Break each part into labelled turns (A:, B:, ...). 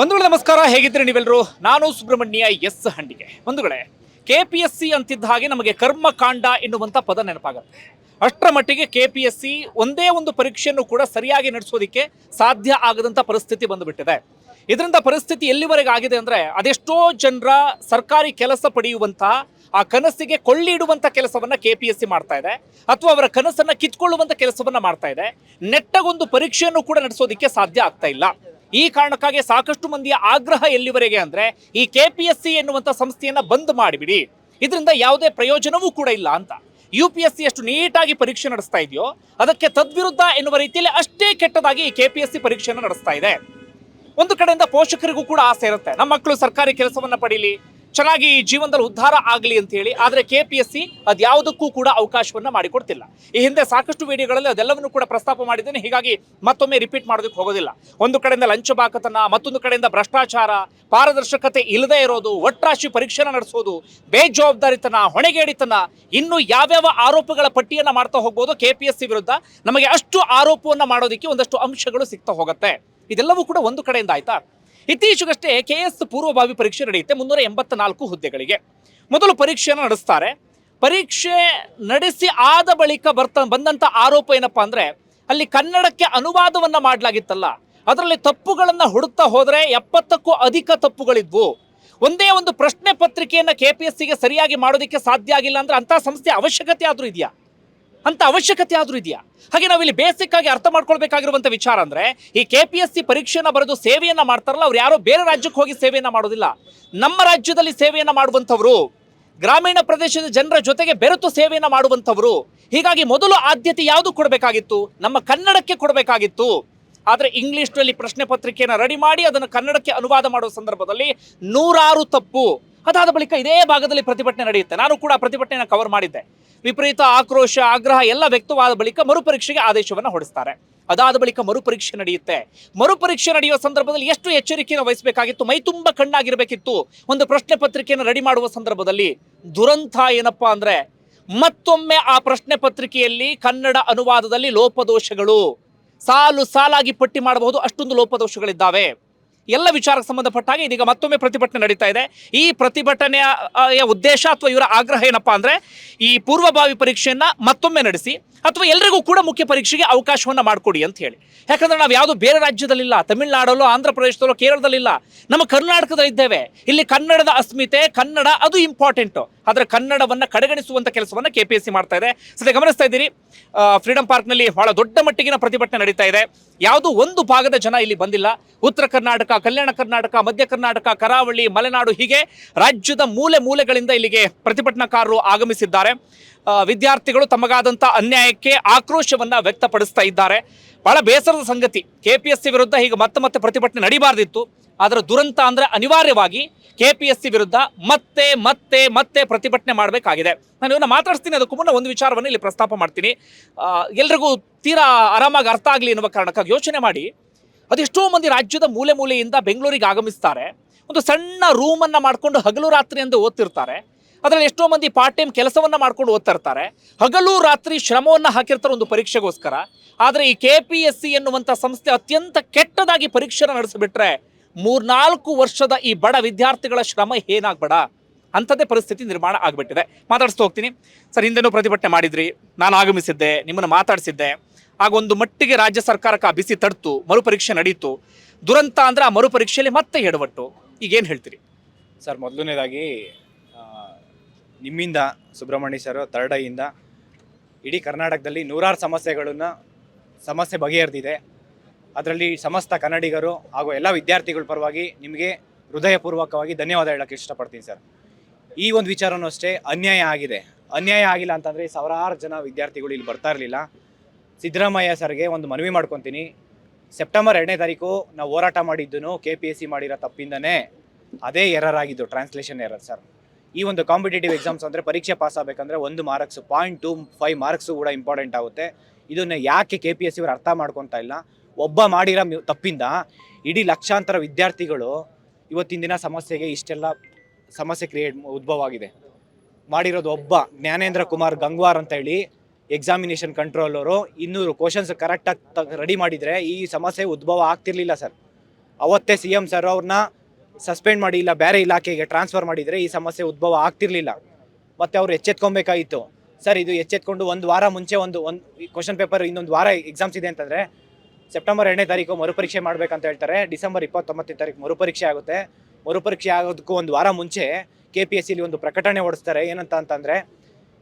A: ಬಂಧುಗಳೇ, ನಮಸ್ಕಾರ. ಹೇಗಿದ್ರೆ ನೀವೆಲ್ಲರೂ? ನಾನು ಸುಬ್ರಹ್ಮಣ್ಯ ಎಸ್ ಹಂಡಿಗೆ. ಬಂಧುಗಳೇ ಕೆ ಪಿ ಎಸ್ ಸಿ ಅಂತಿದ್ದ ಹಾಗೆ ನಮಗೆ ಕರ್ಮಕಾಂಡ ಎನ್ನುವಂಥ ಪದ ನೆನಪಾಗುತ್ತೆ. ಅಷ್ಟರ ಮಟ್ಟಿಗೆ ಕೆ ಪಿ ಎಸ್ ಸಿ ಒಂದೇ ಒಂದು ಪರೀಕ್ಷೆಯನ್ನು ಕೂಡ ಸರಿಯಾಗಿ ನಡೆಸೋದಿಕ್ಕೆ ಸಾಧ್ಯ ಆಗದಂಥ ಪರಿಸ್ಥಿತಿ ಬಂದುಬಿಟ್ಟಿದೆ. ಇದರಿಂದ ಪರಿಸ್ಥಿತಿ ಎಲ್ಲಿವರೆಗೆ ಆಗಿದೆ ಅಂದರೆ, ಅದೆಷ್ಟೋ ಜನರ ಸರ್ಕಾರಿ ಕೆಲಸ ಪಡೆಯುವಂತ ಆ ಕನಸಿಗೆ ಕೊಳ್ಳಿಡುವಂಥ ಕೆಲಸವನ್ನ ಕೆ ಪಿ ಎಸ್ ಸಿ ಮಾಡ್ತಾ ಇದೆ. ಅಥವಾ ಅವರ ಕನಸನ್ನ ಕಿತ್ಕೊಳ್ಳುವಂಥ ಕೆಲಸವನ್ನ ಮಾಡ್ತಾ ಇದೆ. ನೆಟ್ಟಗೊಂದು ಪರೀಕ್ಷೆಯನ್ನು ಕೂಡ ನಡೆಸೋದಿಕ್ಕೆ ಸಾಧ್ಯ ಆಗ್ತಾ ಇಲ್ಲ. ಈ ಕಾರಣಕ್ಕಾಗಿ ಸಾಕಷ್ಟು ಮಂದಿಯ ಆಗ್ರಹ ಎಲ್ಲಿವರೆಗೆ ಅಂದ್ರೆ ಈ ಕೆ ಪಿ ಎಸ್ ಸಿ ಎನ್ನುವಂಥ ಸಂಸ್ಥೆಯನ್ನ ಬಂದ್ ಮಾಡಿಬಿಡಿ. ಇದರಿಂದ ಯಾವುದೇ ಪ್ರಯೋಜನವೂ ಕೂಡ ಇಲ್ಲ ಅಂತ. ಯು ಪಿ ಎಸ್ ಸಿ ಎಷ್ಟು ನೀಟಾಗಿ ಪರೀಕ್ಷೆ ನಡೆಸ್ತಾ ಇದೆಯೋ, ಅದಕ್ಕೆ ತದ್ವಿರುದ್ಧ ಎನ್ನುವ ರೀತಿಯಲ್ಲಿ ಅಷ್ಟೇ ಕೆಟ್ಟದಾಗಿ ಈ ಕೆ ಪಿ ಎಸ್ ಸಿ ಪರೀಕ್ಷೆಯನ್ನು ನಡೆಸ್ತಾ ಇದೆ. ಒಂದು ಕಡೆಯಿಂದ ಪೋಷಕರಿಗೂ ಕೂಡ ಆಸೆ ಇರುತ್ತೆ. ನಮ್ಮ ಮಕ್ಕಳು ಸರ್ಕಾರಿ ಕೆಲಸವನ್ನ ಪಡೀಲಿ ಚೆನ್ನಾಗಿ ಜೀವನದಲ್ಲಿ ಉದ್ಧಾರ ಆಗಲಿ ಅಂತ ಹೇಳಿ, ಆದರೆ ಕೆ ಪಿ ಎಸ್ ಸಿ ಅದ್ಯಾವುದಕ್ಕೂ ಕೂಡ ಅವಕಾಶವನ್ನು ಮಾಡಿಕೊಡ್ತಿಲ್ಲ. ಈ ಹಿಂದೆ ಸಾಕಷ್ಟು ವಿಡಿಯೋಗಳಲ್ಲಿ ಅದೆಲ್ಲವನ್ನು ಕೂಡ ಪ್ರಸ್ತಾಪ ಮಾಡಿದ್ದೇನೆ, ಹೀಗಾಗಿ ಮತ್ತೊಮ್ಮೆ ರಿಪೀಟ್ ಮಾಡೋದಕ್ಕೆ ಹೋಗೋದಿಲ್ಲ. ಒಂದು ಕಡೆಯಿಂದ ಲಂಚ ಬಾಕತನ, ಮತ್ತೊಂದು ಕಡೆಯಿಂದ ಭ್ರಷ್ಟಾಚಾರ, ಪಾರದರ್ಶಕತೆ ಇಲ್ಲದೇ ಇರೋದು, ಒಟ್ರಾಶಿ ಪರೀಕ್ಷೆನ ನಡೆಸೋದು, ಬೇಜವಾಬ್ದಾರಿತನ, ಹೊಣೆಗೇಡಿತನ, ಇನ್ನು ಯಾವ್ಯಾವ ಆರೋಪಗಳ ಪಟ್ಟಿಯನ್ನು ಮಾಡ್ತಾ ಹೋಗ್ಬೋದು ಕೆ ಪಿ ಎಸ್ ಸಿ ವಿರುದ್ಧ ನಮಗೆ ಅಷ್ಟು ಆರೋಪವನ್ನು ಮಾಡೋದಕ್ಕೆ ಒಂದಷ್ಟು ಅಂಶಗಳು ಸಿಗ್ತಾ ಹೋಗುತ್ತೆ. ಇದೆಲ್ಲವೂ ಕೂಡ ಒಂದು ಕಡೆಯಿಂದ ಆಯ್ತಾ? ಇತ್ತೀಚೆಗಷ್ಟೇ ಕೆ ಎಸ್ ಪೂರ್ವಭಾವಿ ಪರೀಕ್ಷೆ ನಡೆಯುತ್ತೆ ಮುನ್ನೂರ ಎಂಬತ್ತ ನಾಲ್ಕು ಹುದ್ದೆಗಳಿಗೆ. ಮೊದಲು ಪರೀಕ್ಷೆಯನ್ನು ನಡೆಸ್ತಾರೆ. ಪರೀಕ್ಷೆ ನಡೆಸಿ ಆದ ಬಳಿಕ ಬರ್ತ ಬಂದಂಥ ಆರೋಪ ಏನಪ್ಪ ಅಂದರೆ, ಅಲ್ಲಿ ಕನ್ನಡಕ್ಕೆ ಅನುವಾದವನ್ನು ಮಾಡಲಾಗಿತ್ತಲ್ಲ, ಅದರಲ್ಲಿ ತಪ್ಪುಗಳನ್ನು ಹುಡುಕ್ತಾ ಹೋದರೆ ಎಪ್ಪತ್ತಕ್ಕೂ ಅಧಿಕ ತಪ್ಪುಗಳಿದ್ವು. ಒಂದೇ ಒಂದು ಪ್ರಶ್ನೆ ಪತ್ರಿಕೆಯನ್ನು ಕೆ ಪಿ ಎಸ್ ಸಿಗೆ ಸರಿಯಾಗಿ ಮಾಡೋದಕ್ಕೆ ಸಾಧ್ಯ ಆಗಿಲ್ಲ ಅಂದರೆ ಅಂಥ ಸಂಸ್ಥೆ ಅವಶ್ಯಕತೆ ಆದರೂ ಇದೆಯಾ? ಅಂತ ಅವಶ್ಯಕತೆ ಆದರೂ ಇದೆಯಾ? ಹಾಗೆ ನಾವಿಲ್ಲಿ ಬೇಸಿಕ್ ಆಗಿ ಅರ್ಥ ಮಾಡ್ಕೊಳ್ಬೇಕಾಗಿರುವಂಥ ವಿಚಾರ ಅಂದ್ರೆ, ಈ ಕೆ ಪಿ ಎಸ್ ಸಿ ಪರೀಕ್ಷೆಯನ್ನು ಬರೆದು ಸೇವೆಯನ್ನ ಮಾಡ್ತಾರಲ್ಲ, ಅವ್ರು ಯಾರೋ ಬೇರೆ ರಾಜ್ಯಕ್ಕೆ ಹೋಗಿ ಸೇವೆಯನ್ನ ಮಾಡೋದಿಲ್ಲ. ನಮ್ಮ ರಾಜ್ಯದಲ್ಲಿ ಸೇವೆಯನ್ನ ಮಾಡುವಂಥವ್ರು, ಗ್ರಾಮೀಣ ಪ್ರದೇಶದ ಜನರ ಜೊತೆಗೆ ಬೆರೆತು ಸೇವೆಯನ್ನ ಮಾಡುವಂಥವ್ರು, ಹೀಗಾಗಿ ಮೊದಲು ಆದ್ಯತೆ ಯಾವುದು ಕೊಡಬೇಕಾಗಿತ್ತು? ನಮ್ಮ ಕನ್ನಡಕ್ಕೆ ಕೊಡಬೇಕಾಗಿತ್ತು. ಆದರೆ ಇಂಗ್ಲಿಷ್ನಲ್ಲಿ ಪ್ರಶ್ನೆ ಪತ್ರಿಕೆಯನ್ನು ರೆಡಿ ಮಾಡಿ ಅದನ್ನು ಕನ್ನಡಕ್ಕೆ ಅನುವಾದ ಮಾಡುವ ಸಂದರ್ಭದಲ್ಲಿ ನೂರಾರು ತಪ್ಪು. ಅದಾದ ಬಳಿಕ ಇದೇ ಭಾಗದಲ್ಲಿ ಪ್ರತಿಭಟನೆ ನಡೆಯುತ್ತೆ. ನಾನು ಕೂಡ ಪ್ರತಿಭಟನೆಯನ್ನು ಕವರ್ ಮಾಡಿದ್ದೆ. ವಿಪರೀತ ಆಕ್ರೋಶ, ಆಗ್ರಹ ಎಲ್ಲ ವ್ಯಕ್ತವಾದ ಬಳಿಕ ಮರುಪರೀಕ್ಷೆಗೆ ಆದೇಶವನ್ನು ಹೊರಡಿಸ್ತಾರೆ. ಅದಾದ ಬಳಿಕ ಮರುಪರೀಕ್ಷೆ ನಡೆಯುತ್ತೆ. ಮರುಪರೀಕ್ಷೆ ನಡೆಯುವ ಸಂದರ್ಭದಲ್ಲಿ ಎಷ್ಟು ಎಚ್ಚರಿಕೆಯನ್ನು ವಹಿಸಬೇಕಾಗಿತ್ತು? ಮೈ ತುಂಬ ಕಣ್ಣಾಗಿರಬೇಕಿತ್ತು. ಒಂದು ಪ್ರಶ್ನೆ ಪತ್ರಿಕೆಯನ್ನು ರೆಡಿ ಮಾಡುವ ಸಂದರ್ಭದಲ್ಲಿ ದುರಂತ ಏನಪ್ಪಾ ಅಂದ್ರೆ, ಮತ್ತೊಮ್ಮೆ ಆ ಪ್ರಶ್ನೆ ಪತ್ರಿಕೆಯಲ್ಲಿ ಕನ್ನಡ ಅನುವಾದದಲ್ಲಿ ಲೋಪದೋಷಗಳು. ಸಾಲು ಸಾಲಾಗಿ ಪಟ್ಟಿ ಮಾಡಬಹುದು, ಅಷ್ಟೊಂದು ಲೋಪದೋಷಗಳಿದ್ದಾವೆ. ಎಲ್ಲ ವಿಚಾರಕ್ಕೆ ಸಂಬಂಧಪಟ್ಟ ಹಾಗೆ ಇದೀಗ ಮತ್ತೊಮ್ಮೆ ಪ್ರತಿಭಟನೆ ನಡೀತಾ ಇದೆ. ಈ ಪ್ರತಿಭಟನೆಯ ಉದ್ದೇಶ ಅಥವಾ ಇವರ ಆಗ್ರಹ ಏನಪ್ಪಾ ಅಂದರೆ ಈ ಪೂರ್ವಭಾವಿ ಪರೀಕ್ಷೆಯನ್ನು ಮತ್ತೊಮ್ಮೆ ನಡೆಸಿ ಅಥವಾ ಎಲ್ರಿಗೂ ಕೂಡ ಮುಖ್ಯ ಪರೀಕ್ಷೆಗೆ ಅವಕಾಶವನ್ನು ಮಾಡಿಕೊಡಿ ಅಂತ ಹೇಳಿ. ಯಾಕಂದ್ರೆ ನಾವು ಯಾವುದು ಬೇರೆ ರಾಜ್ಯದಲ್ಲಿಲ್ಲ, ತಮಿಳುನಾಡಲ್ಲೋ ಆಂಧ್ರ ಪ್ರದೇಶದಲ್ಲೋ ಕೇರಳದಲ್ಲಿಲ್ಲ. ನಮ್ಮ ಕರ್ನಾಟಕದಲ್ಲಿದ್ದೇವೆ. ಇಲ್ಲಿ ಕನ್ನಡದ ಅಸ್ಮಿತೆ, ಕನ್ನಡ ಅದು ಇಂಪಾರ್ಟೆಂಟ್ ಆದ್ರೆ ಕನ್ನಡವನ್ನು ಕಡೆಗಣಿಸುವಂಥ ಕೆಲಸವನ್ನು ಕೆ ಪಿ ಎಸ್ ಸಿ ಮಾಡ್ತಾ ಇದೆ. ಸದ್ಯ ಗಮನಿಸ್ತಾ ಇದ್ದೀರಿ ಫ್ರೀಡಂ ಪಾರ್ಕ್ನಲ್ಲಿ ಬಹಳ ದೊಡ್ಡ ಮಟ್ಟಿಗಿನ ಪ್ರತಿಭಟನೆ ನಡೀತಾ ಇದೆ. ಯಾವುದು ಒಂದು ಭಾಗದ ಜನ ಇಲ್ಲಿ ಬಂದಿಲ್ಲ. ಉತ್ತರ ಕರ್ನಾಟಕ, ಕಲ್ಯಾಣ ಕರ್ನಾಟಕ, ಮಧ್ಯ ಕರ್ನಾಟಕ, ಕರಾವಳಿ, ಮಲೆನಾಡು ಹೀಗೆ ರಾಜ್ಯದ ಮೂಲೆ ಮೂಲೆಗಳಿಂದ ಇಲ್ಲಿಗೆ ಪ್ರತಿಭಟನಾಕಾರರು ಆಗಮಿಸಿದ್ದಾರೆ. ವಿದ್ಯಾರ್ಥಿಗಳು ತಮಗಾದಂಥ ಅನ್ಯಾಯಕ್ಕೆ ಆಕ್ರೋಶವನ್ನ ವ್ಯಕ್ತಪಡಿಸ್ತಾ ಇದ್ದಾರೆ. ಬಹಳ ಬೇಸರದ ಸಂಗತಿ. ಕೆ ಪಿ ಎಸ್ ಸಿ ವಿರುದ್ಧ ಹೀಗೆ ಮತ್ತೆ ಮತ್ತೆ ಪ್ರತಿಭಟನೆ ನಡೀಬಾರ್ದಿತ್ತು. ಅದರ ದುರಂತ ಅಂದ್ರೆ ಅನಿವಾರ್ಯವಾಗಿ ಕೆ ಪಿ ಎಸ್ ಸಿ ವಿರುದ್ಧ ಮತ್ತೆ ಮತ್ತೆ ಮತ್ತೆ ಪ್ರತಿಭಟನೆ ಮಾಡಬೇಕಾಗಿದೆ. ನಾನು ಇವನ್ನ ಮಾತಾಡ್ತೀನಿ ಅದಕ್ಕೂ ಮುನ್ನ ಒಂದು ವಿಚಾರವನ್ನು ಇಲ್ಲಿ ಪ್ರಸ್ತಾಪ ಮಾಡ್ತೀನಿ. ಎಲ್ರಿಗೂ ತೀರಾ ಆರಾಮಾಗಿ ಅರ್ಥ ಆಗಲಿ ಎನ್ನುವ ಕಾರಣಕ್ಕಾಗಿ ಯೋಚನೆ ಮಾಡಿ. ಅದೆಷ್ಟೋ ಮಂದಿ ರಾಜ್ಯದ ಮೂಲೆ ಮೂಲೆಯಿಂದ ಬೆಂಗಳೂರಿಗೆ ಆಗಮಿಸ್ತಾರೆ. ಒಂದು ಸಣ್ಣ ರೂಮನ್ನು ಮಾಡಿಕೊಂಡು ಹಗಲು ರಾತ್ರಿ ಎಂದು ಓದ್ತಿರ್ತಾರೆ. ಅದರಲ್ಲಿ ಎಷ್ಟೋ ಮಂದಿ ಪಾರ್ಟ್ ಟೈಮ್ ಕೆಲಸವನ್ನು ಮಾಡ್ಕೊಂಡು ಓದ್ತಾ ಇರ್ತಾರೆ. ಹಗಲು ರಾತ್ರಿ ಶ್ರಮವನ್ನ ಹಾಕಿರ್ತಾರೆ ಒಂದು ಪರೀಕ್ಷೆಗೋಸ್ಕರ. ಆದರೆ ಈ ಕೆ ಪಿ ಎಸ್ ಸಿ ಎನ್ನುವಂಥ ಸಂಸ್ಥೆ ಅತ್ಯಂತ ಕೆಟ್ಟದಾಗಿ ಪರೀಕ್ಷೆನ ನಡೆಸಿಬಿಟ್ರೆ ಮೂರ್ನಾಲ್ಕು ವರ್ಷದ ಈ ಬಡ ವಿದ್ಯಾರ್ಥಿಗಳ ಶ್ರಮ ಏನಾಗ್ಬೇಡ? ಅಂಥದ್ದೇ ಪರಿಸ್ಥಿತಿ ನಿರ್ಮಾಣ ಆಗಿಬಿಟ್ಟಿದೆ. ಮಾತಾಡಿಸ್ತಾ ಹೋಗ್ತೀನಿ. ಸರ್, ಹಿಂದೆನೂ ಪ್ರತಿಭಟನೆ ಮಾಡಿದ್ರಿ. ನಾನು ಆಗಮಿಸಿದ್ದೆ, ನಿಮ್ಮನ್ನು ಮಾತಾಡಿಸಿದ್ದೆ. ಆಗ ಒಂದು ಮಟ್ಟಿಗೆ ರಾಜ್ಯ ಸರ್ಕಾರಕ್ಕೆ ಆ ಬಿಸಿ ತಡ್ತು, ಮರುಪರೀಕ್ಷೆ ನಡೀತು. ದುರಂತ ಅಂದರೆ ಆ ಮರುಪರೀಕ್ಷೆಯಲ್ಲಿ ಮತ್ತೆ ಎಡವಟ್ಟು. ಈಗೇನು ಹೇಳ್ತೀರಿ?
B: ಸರ್, ಮೊದಲನೇದಾಗಿ ನಿಮ್ಮಿಂದ ಸುಬ್ರಹ್ಮಣ್ಯ ಸರ್ ಥರ್ಡ್ ಐಯಿಂದ ಇಡೀ ಕರ್ನಾಟಕದಲ್ಲಿ ನೂರಾರು ಸಮಸ್ಯೆಗಳನ್ನು ಸಮಸ್ಯೆ ಬಗೆಹರಿದಿದೆ. ಅದರಲ್ಲಿ ಸಮಸ್ತ ಕನ್ನಡಿಗರು ಹಾಗೂ ಎಲ್ಲ ವಿದ್ಯಾರ್ಥಿಗಳ ಪರವಾಗಿ ನಿಮಗೆ ಹೃದಯಪೂರ್ವಕವಾಗಿ ಧನ್ಯವಾದ ಹೇಳೋಕ್ಕೆ ಇಷ್ಟಪಡ್ತೀನಿ ಸರ್. ಈ ಒಂದು ವಿಚಾರನೂ ಅಷ್ಟೇ ಅನ್ಯಾಯ ಆಗಿದೆ. ಅನ್ಯಾಯ ಆಗಿಲ್ಲ ಅಂತಂದರೆ ಸಾವಿರಾರು ಜನ ವಿದ್ಯಾರ್ಥಿಗಳು ಇಲ್ಲಿ ಬರ್ತಾ ಇರಲಿಲ್ಲ. ಸಿದ್ದರಾಮಯ್ಯ ಸರ್ಗೆ ಒಂದು ಮನವಿ ಮಾಡ್ಕೊತೀನಿ. ಸೆಪ್ಟೆಂಬರ್ ಎರಡನೇ ತಾರೀಕು ನಾವು ಹೋರಾಟ ಮಾಡಿದ್ದನ್ನು ಕೆ ಪಿ ಎಸ್ ಸಿ ಮಾಡಿರೋ ತಪ್ಪಿಂದನೇ ಅದೇ ಎರರ್ ಆಗಿದ್ದು ಟ್ರಾನ್ಸ್ಲೇಷನ್ ಎರರ್ ಸರ್. ಈ ಒಂದು ಕಾಂಪಿಟೇಟಿವ್ ಎಕ್ಸಾಮ್ಸ್ ಅಂದರೆ ಪರೀಕ್ಷೆ ಪಾಸ್ ಆಗಬೇಕಂದ್ರೆ ಒಂದು marks point two five marks ಕೂಡ ಇಂಪಾರ್ಟೆಂಟ್ ಆಗುತ್ತೆ. ಇದನ್ನು ಯಾಕೆ ಕೆ ಪಿ ಎಸ್ ಇವರು ಅರ್ಥ ಮಾಡ್ಕೊತಾ ಇಲ್ಲ? ಒಬ್ಬ ಮಾಡಿರೋ ತಪ್ಪಿಂದ ಇಡೀ ಲಕ್ಷಾಂತರ ವಿದ್ಯಾರ್ಥಿಗಳು ಇವತ್ತಿನ ದಿನ ಸಮಸ್ಯೆಗೆ ಇಷ್ಟೆಲ್ಲ ಸಮಸ್ಯೆ ಕ್ರಿಯೇಟ್ ಉದ್ಭವ ಆಗಿದೆ. ಮಾಡಿರೋದು ಒಬ್ಬ, ಜ್ಞಾನೇಂದ್ರ ಕುಮಾರ್ ಗಂಗ್ವಾರ್ ಅಂತ ಹೇಳಿ ಎಕ್ಸಾಮಿನೇಷನ್ ಕಂಟ್ರೋಲರು ಇನ್ನೂರು ಕ್ವಶನ್ಸ್ ಕರೆಕ್ಟಾಗಿ ರೆಡಿ ಮಾಡಿದರೆ ಈ ಸಮಸ್ಯೆ ಉದ್ಭವ ಆಗ್ತಿರ್ಲಿಲ್ಲ ಸರ್. ಅವತ್ತೇ ಸಿ ಎಂ ಸರ್ ಅವ್ರನ್ನ ಸಸ್ಪೆಂಡ್ ಮಾಡಿ ಇಲ್ಲ, ಬೇರೆ ಇಲಾಖೆಗೆ ಟ್ರಾನ್ಸ್ಫರ್ ಮಾಡಿದರೆ ಈ ಸಮಸ್ಯೆ ಉದ್ಭವ ಆಗ್ತಿರ್ಲಿಲ್ಲ. ಮತ್ತೆ ಅವ್ರು ಎಚ್ಚೆತ್ಕೊಬೇಕಾಗಿತ್ತು. ಸರ್, ಇದು ಎಚ್ಚೆತ್ಕೊಂಡು ಒಂದು ವಾರ ಮುಂಚೆ ಒಂದು ಒಂದು ಕ್ವಶನ್ ಪೇಪರ್ ಇನ್ನೊಂದು ವಾರ ಎಕ್ಸಾಮ್ಸ್ ಇದೆ ಅಂತಂದರೆ ಸೆಪ್ಟೆಂಬರ್ ಎರಡನೇ ತಾರೀಕು ಮರುಪರೀಕ್ಷೆ ಮಾಡಬೇಕಂತ ಹೇಳ್ತಾರೆ. ಡಿಸೆಂಬರ್ ಇಪ್ಪತ್ತೊಂಬತ್ತನೇ ತಾರೀಕು ಮರುಪರೀಕ್ಷೆ ಆಗುತ್ತೆ. ಮರುಪರೀಕ್ಷೆ ಆಗೋದಕ್ಕೂ ಒಂದು ವಾರ ಮುಂಚೆ ಕೆ ಪಿ ಎಸ್ ಸಿಲಿ ಒಂದು ಪ್ರಕಟಣೆ ಹೊಡಿಸ್ತಾರೆ. ಏನಂತ ಅಂತಂದರೆ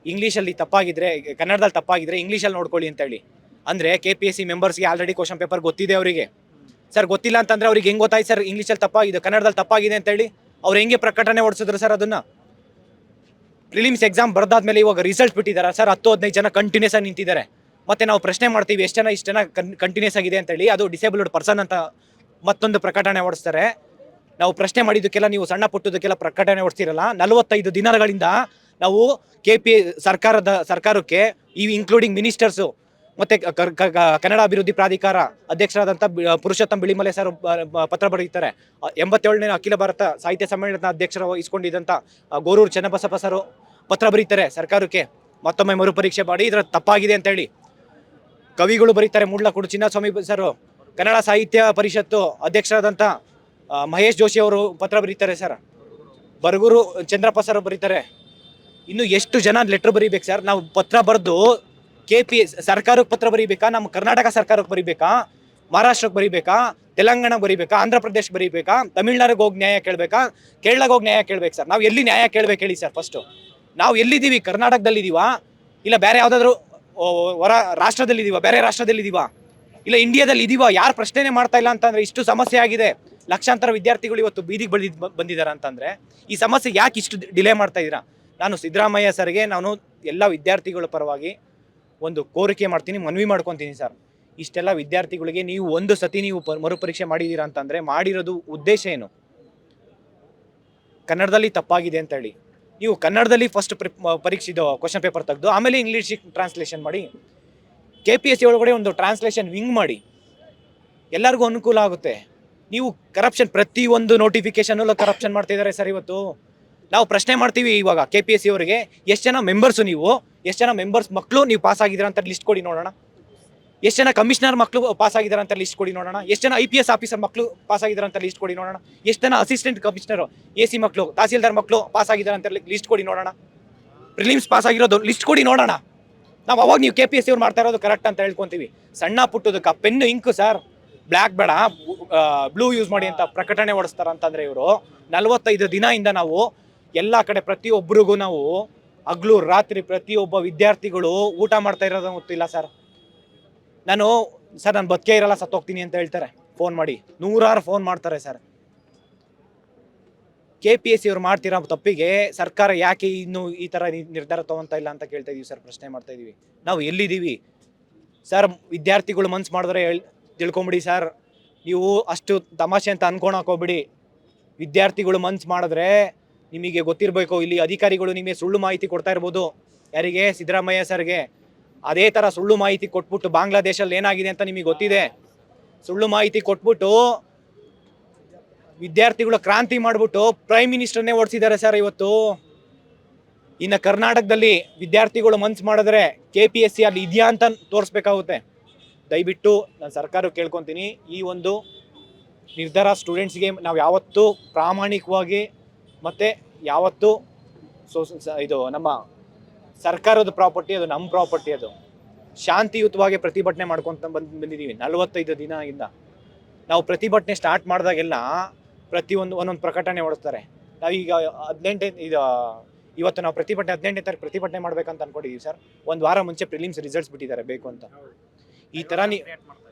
B: ಇಂಗ್ಲೀಷಲ್ಲಿ ತಪ್ಪಾಗಿದ್ರೆ, ಕನ್ನಡದಲ್ಲಿ ತಪ್ಪಾಗಿದ್ದರೆ ಇಂಗ್ಲೀಷಲ್ಲಿ ನೋಡ್ಕೊಳ್ಳಿ ಅಂತೇಳಿ. ಅಂದರೆ ಕೆ ಪಿ ಎಸ್ ಸಿ ಮೆಂಬರ್ಸ್ಗೆ ಆಲ್ರೆಡಿ ಕ್ವಶನ್ ಪೇಪರ್ ಗೊತ್ತಿದೆ ಅವರಿಗೆ. ಸರ್ ಗೊತ್ತಿಲ್ಲ ಅಂತಂದ್ರೆ ಅವ್ರಿಗೆ ಹೆಂಗೆ ಗೊತ್ತಾಯ್ತು ಸರ್? ಇಂಗ್ಲೀಷಲ್ಲಿ ತಪ್ಪಾಗಿದೆ, ಕನ್ನಡದಲ್ಲಿ ತಪ್ಪಾಗಿದೆ ಅಂತೇಳಿ ಅವ್ರು ಹೆಂಗೆ ಪ್ರಕಟಣೆ ಓಡಿಸಿದ್ರು ಸರ್ ಅದನ್ನ? ಪ್ರಿಲಿಮ್ಸ್ ಎಕ್ಸಾಮ್ ಬರ್ದಾದ್ಮೇಲೆ ಇವಾಗ ರಿಸಲ್ಟ್ ಬಿಟ್ಟಿದ್ದಾರೆ ಸರ್, ಹತ್ತು ಹದಿನೈದು ಜನ ಕಂಟಿನ್ಯೂಸ್ ಆಗಿ ನಿಂತಿದ್ದಾರೆ. ಮತ್ತೆ ನಾವು ಪ್ರಶ್ನೆ ಮಾಡ್ತೀವಿ, ಎಷ್ಟು ಜನ ಇಷ್ಟು ಜನ ಕಂಟಿನ್ಯೂಸ್ ಆಗಿದೆ ಅಂತೇಳಿ ಅದು ಡಿಸೇಬಲ್ಡ್ ಪರ್ಸನ್ ಅಂತ ಮತ್ತೊಂದು ಪ್ರಕಟಣೆ ಓಡಿಸ್ತಾರೆ ನಾವು ಪ್ರಶ್ನೆ ಮಾಡಿದ್ದಕ್ಕೆಲ್ಲ ನೀವು ಸಣ್ಣ ಪುಟ್ಟದಕ್ಕೆಲ್ಲ ಪ್ರಕಟಣೆ ಓಡಿಸ್ತಿರಲ್ಲ ನಲವತ್ತೈದು ದಿನಗಳಿಂದ ನಾವು ಕೆ ಸರ್ಕಾರದ, ಸರ್ಕಾರಕ್ಕೆ, ಈ ಇನ್ಕ್ಲೂಡಿಂಗ್ ಮಿನಿಸ್ಟರ್ಸು ಮತ್ತೆ ಕನ್ನಡ ಅಭಿವೃದ್ಧಿ ಪ್ರಾಧಿಕಾರ ಅಧ್ಯಕ್ಷರಾದಂಥ ಪುರುಷೋತ್ತಮ ಬಿಳಿಮಲೆ ಸರ್ ಪತ್ರ ಬರೀತಾರೆ ಅ- ಎಂಬತ್ತೇಳನೇ ಅಖಿಲ ಭಾರತ ಸಾಹಿತ್ಯ ಸಮ್ಮೇಳನದ ಅಧ್ಯಕ್ಷರ ಇಸ್ಕೊಂಡಿದ್ದಂಥ ಆ, ಗೋರೂರು ಚನ್ನಬಸಪ್ಪ ಸರ್ ಪತ್ರ ಬರೀತಾರೆ ಸರ್ಕಾರಕ್ಕೆ. ಮತ್ತೊಮ್ಮೆ ಮರುಪರೀಕ್ಷೆ ಮಾಡಿ ಇದರ ತಪ್ಪಾಗಿದೆ ಅಂತ ಹೇಳಿ ಕವಿಗಳು ಬರೀತಾರೆ ಮೂಡ್ಲಕುಡು ಚಿನ್ನಸ್ವಾಮಿ ಸರ್ ಕನ್ನಡ ಸಾಹಿತ್ಯ ಪರಿಷತ್ತು ಅಧ್ಯಕ್ಷರಾದಂಥ ಮಹೇಶ್ ಜೋಶಿ ಅವರು ಪತ್ರ ಬರೀತಾರೆ ಸರ್. ಬರಗೂರು ಚಂದ್ರಪ್ಪ ಸರ್ ಬರೀತಾರೆ ಇನ್ನು ಎಷ್ಟು ಜನ ಲೆಟ್ರ್ ಬರೀಬೇಕು ಸರ್? ನಾವು ಪತ್ರ ಬರೆದು ಕೆ ಪಿ ಸರ್ಕಾರಕ್ಕೆ ಪತ್ರ ಬರೀಬೇಕಾ? ನಮ್ಮ ಕರ್ನಾಟಕ ಸರ್ಕಾರಕ್ಕೆ ಬರೀಬೇಕಾ? ಮಹಾರಾಷ್ಟ್ರಕ್ಕೆ ಬರೀಬೇಕಾ? ತೆಲಂಗಾಣ ಬರೀಬೇಕಾ? ಆಂಧ್ರ ಪ್ರದೇಶ್ ಬರೀಬೇಕಾ? ತಮಿಳ್ನಾಡಿಗೆ ಹೋಗಿ ನ್ಯಾಯ ಕೇಳಬೇಕಾ? ಕೇರಳಗೆ ಹೋಗಿ ನ್ಯಾಯ ಕೇಳಬೇಕು ಸರ್. ನಾವು ಎಲ್ಲಿ ನ್ಯಾಯ ಕೇಳಬೇಕು ಹೇಳಿ ಸರ್ ಫಸ್ಟು ನಾವು ಎಲ್ಲಿದ್ದೀವಿ? ಕರ್ನಾಟಕದಲ್ಲಿದ್ದೀವಾ? ಇಲ್ಲ ಬೇರೆ ಯಾವುದಾದ್ರೂ ಹೊರ ರಾಷ್ಟ್ರದಲ್ಲಿದ್ದೀವಾ? ಬೇರೆ ರಾಷ್ಟ್ರದಲ್ಲಿದ್ದೀವಾ? ಇಲ್ಲ ಇಂಡಿಯಾದಲ್ಲಿ ಇದೀವಾ ಯಾರು ಪ್ರಶ್ನೆನೇ ಮಾಡ್ತಾ ಇಲ್ಲ ಅಂತಂದ್ರೆ ಇಷ್ಟು ಸಮಸ್ಯೆ ಆಗಿದೆ. ಲಕ್ಷಾಂತರ ವಿದ್ಯಾರ್ಥಿಗಳು ಇವತ್ತು ಬೀದಿಗೆ ಬಂದಿದ್ ಬಂದಿದ್ದಾರೆ ಅಂತಂದರೆ ಈ ಸಮಸ್ಯೆ ಯಾಕೆ ಇಷ್ಟು ಡಿಲೇ ಮಾಡ್ತಾ ಇದ್ದೀರಾ? ನಾನು ಸಿದ್ದರಾಮಯ್ಯ ಸರ್ಗೆ, ನಾನು ಎಲ್ಲ ವಿದ್ಯಾರ್ಥಿಗಳ ಪರವಾಗಿ ಒಂದು ಕೋರಿಕೆ ಮಾಡ್ತೀನಿ, ಮನವಿ ಮಾಡ್ಕೊತೀನಿ ಸರ್. ಇಷ್ಟೆಲ್ಲ ವಿದ್ಯಾರ್ಥಿಗಳಿಗೆ ನೀವು ಒಂದು ಸತಿ ನೀವು ಮರುಪರೀಕ್ಷೆ ಮಾಡಿದ್ದೀರಾ ಅಂತಂದರೆ ಮಾಡಿರೋದು ಉದ್ದೇಶ ಏನು? ಕನ್ನಡದಲ್ಲಿ ತಪ್ಪಾಗಿದೆ ಅಂತ ಹೇಳಿ ನೀವು ಕನ್ನಡದಲ್ಲಿ ಫಸ್ಟ್ ಪರೀಕ್ಷೆ ಇದು ಕ್ವಶನ್ ಪೇಪರ್ ತೆಗೆದು, ಆಮೇಲೆ ಇಂಗ್ಲೀಷಿಗೆ ಟ್ರಾನ್ಸ್ಲೇಷನ್ ಮಾಡಿ ಕೆ ಪಿ ಎಸ್ ಸಿ ಒಳಗಡೆ ಒಂದು ಟ್ರಾನ್ಸ್ಲೇಷನ್ ವಿಂಗ್ ಮಾಡಿ, ಎಲ್ಲರಿಗೂ ಅನುಕೂಲ ಆಗುತ್ತೆ. ನೀವು ಕರಪ್ಷನ್ ಪ್ರತಿಯೊಂದು ನೋಟಿಫಿಕೇಶನಲ್ಲೂ ಕರಪ್ಷನ್ ಮಾಡ್ತಿದ್ದಾರೆ ಸರ್ ಇವತ್ತು. ನಾವು ಪ್ರಶ್ನೆ ಮಾಡ್ತೀವಿ ಇವಾಗ ಕೆ ಪಿ ಎಸ್ ಸಿ ಅವರಿಗೆ, ಎಷ್ಟು ಜನ ಮೆಂಬರ್ಸು ನೀವು? ಎಷ್ಟು ಜನ ಮೆಂಬರ್ಸ್ ಮಕ್ಕಳು ನೀವು ಪಾಸ್ ಆಗಿದ್ದೀರಾ ಅಂತ ಲಿಸ್ಟ್ ಕೊಡಿ ನೋಡೋಣ. ಎಷ್ಟು ಜನ ಕಮಿಷನರ್ ಮಕ್ಕಳು ಪಾಸ್ ಆಗಿದ್ದಾರೆ ಅಂತ ಲಿಸ್ಟ್ ಕೊಡಿ ನೋಡೋಣ. ಎಷ್ಟು ಜನ ಐ ಪಿ ಎಸ್ ಆಫೀಸರ್ ಮಕ್ಕಳು ಪಾಸ್ ಆಗಿದ್ದಾರೆ ಅಂತ ಲಿಸ್ಟ್ ಕೊಡಿ ನೋಡೋಣ. ಎಷ್ಟು ಜನ ಅಸಿಸ್ಟೆಂಟ್ ಕಮಿಷನರ್ ಎ ಸಿ ಮಕ್ಕಳು ತಹಸೀಲ್ದಾರ್ ಮಕ್ಕಳು ಪಾಸ್ ಆಗಿದ್ದಾರೆ ಅಂತ ಲಿಸ್ಟ್ ಕೊಡಿ ನೋಡೋಣ. ಪ್ರಿಲಿಮ್ಸ್ ಪಾಸ್ ಆಗಿರೋದು ಲಿಸ್ಟ್ ಕೊಡಿ ನೋಡೋಣ. ನಾವು ಅವಾಗ ನೀವು ಕೆ ಪಿ ಎಸ್ ಸಿ ಅವ್ರು ಮಾಡ್ತಾ ಇರೋದು ಕರೆಕ್ಟ್ ಅಂತ ಹೇಳ್ಕೊತೀವಿ. ಸಣ್ಣ ಪುಟ್ಟದಕ್ಕೆ ಪೆನ್ನು ಇಂಕು ಸರ್ ಬ್ಲ್ಯಾಕ್ ಬೇಡ ಬ್ಲೂ ಯೂಸ್ ಮಾಡಿ ಅಂತ ಪ್ರಕಟಣೆ ಹೊಡಿಸ್ತಾರ ಅಂತಂದ್ರೆ ಇವರು, ನಲವತ್ತೈದು ದಿನದಿಂದ ನಾವು ಎಲ್ಲ ಕಡೆ ಪ್ರತಿಯೊಬ್ಬರಿಗೂ ನಾವು ಹಗ್ಲು, ರಾತ್ರಿ ಪ್ರತಿಯೊಬ್ಬ ವಿದ್ಯಾರ್ಥಿಗಳು ಊಟ ಮಾಡ್ತಾ ಇರೋದು ಗೊತ್ತಿಲ್ಲ ಸರ್. ನಾನು ಸರ್ ನಾನು ಬದುಕೇ ಇರಲ್ಲ ಸತ್ತೋಗ್ತೀನಿ ಅಂತ ಹೇಳ್ತಾರೆ. ಫೋನ್ ಮಾಡಿ. ನೂರಾರು ಫೋನ್ ಮಾಡ್ತಾರೆ sir. K P S C ಮಾಡ್ತಿರೋ ತಪ್ಪಿಗೆ ಸರ್ಕಾರ ಯಾಕೆ ಇನ್ನು ಈ ಥರ ನಿರ್ಧಾರ ತಗೊಂತ ಇಲ್ಲ ಅಂತ ಕೇಳ್ತಾ ಇದೀವಿ ಸರ್, ಪ್ರಶ್ನೆ ಮಾಡ್ತಾ ಇದೀವಿ. ನಾವು ಎಲ್ಲಿದ್ದೀವಿ? ಸರ್, ವಿದ್ಯಾರ್ಥಿಗಳು ಮನ್ಸು ಮಾಡಿದ್ರೆ ಹೇಳ್, ತಿಳ್ಕೊಂಬಿಡಿ ಸರ್. ನೀವು ಅಷ್ಟು ತಮಾಷೆ ಅಂತ ಅನ್ಕೊಂಡು ಹಾಕೋಬಿಡಿ. ವಿದ್ಯಾರ್ಥಿಗಳು ಮನ್ಸು ಮಾಡಿದ್ರೆ ನಿಮಗೆ ಗೊತ್ತಿರಬೇಕು, ಇಲ್ಲಿ ಅಧಿಕಾರಿಗಳು ನಿಮಗೆ ಸುಳ್ಳು ಮಾಹಿತಿ ಕೊಡ್ತಾ ಇರ್ಬೋದು. ಯಾರಿಗೆ? ಸಿದ್ದರಾಮಯ್ಯ ಸರ್ಗೆ. ಅದೇ ಥರ ಸುಳ್ಳು ಮಾಹಿತಿ ಕೊಟ್ಬಿಟ್ಟು ಬಾಂಗ್ಲಾದೇಶಲ್ಲಿ ಏನಾಗಿದೆ ಅಂತ ನಿಮಗೆ ಗೊತ್ತಿದೆ. ಸುಳ್ಳು ಮಾಹಿತಿ ಕೊಟ್ಬಿಟ್ಟು ವಿದ್ಯಾರ್ಥಿಗಳು ಕ್ರಾಂತಿ ಮಾಡಿಬಿಟ್ಟು ಪ್ರೈಮ್ ಮಿನಿಸ್ಟರ್ನೇ ಓಡಿಸಿದ್ದಾರೆ ಸರ್ ಇವತ್ತು. ಇನ್ನು ಕರ್ನಾಟಕದಲ್ಲಿ ವಿದ್ಯಾರ್ಥಿಗಳು ಮನ್ಸು ಮಾಡಿದ್ರೆ ಕೆ ಪಿ ಎಸ್ ಸಿ ಅಲ್ಲಿ ಇದೆಯಾ ಅಂತ ತೋರಿಸ್ಬೇಕಾಗುತ್ತೆ. ದಯವಿಟ್ಟು ನಾನು ಸರ್ಕಾರ ಕೇಳ್ಕೊತೀನಿ, ಈ ಒಂದು ನಿರ್ಧಾರ ಸ್ಟೂಡೆಂಟ್ಸ್ಗೆ ನಾವು ಯಾವತ್ತೂ ಪ್ರಾಮಾಣಿಕವಾಗಿ ಮತ್ತು ಯಾವತ್ತೂ ಇದು ನಮ್ಮ ಸರ್ಕಾರದ ಪ್ರಾಪರ್ಟಿ, ಅದು ನಮ್ಮ ಪ್ರಾಪರ್ಟಿ ಅದು. ಶಾಂತಿಯುತವಾಗಿ ಪ್ರತಿಭಟನೆ ಮಾಡ್ಕೊತ ಬಂದು ಬಂದಿದ್ದೀವಿ. ನಲವತ್ತೈದು ದಿನದಿಂದ ನಾವು ಪ್ರತಿಭಟನೆ ಸ್ಟಾರ್ಟ್ ಮಾಡಿದಾಗೆಲ್ಲ ಪ್ರತಿಯೊಂದು ಒಂದೊಂದು ಪ್ರಕಟಣೆ ಹೊಡಿಸ್ತಾರೆ. ನಾವೀಗ ಹದಿನೆಂಟನೇ ಇದು, ಇವತ್ತು ನಾವು ಪ್ರತಿಭಟನೆ ಹದಿನೆಂಟನೇ ತಾರೀಕು ಪ್ರತಿಭಟನೆ ಮಾಡ್ಬೇಕಂತ ಅನ್ಕೊಂಡಿದ್ದೀವಿ ಸರ್. ಒಂದು ವಾರ ಮುಂಚೆ ಪ್ರಿಲಿಮ್ಸ್ ರಿಸಲ್ಟ್ಸ್ ಬಿಟ್ಟಿದ್ದಾರೆ ಬೇಕು ಅಂತ. ಈ ಥರ ನೀ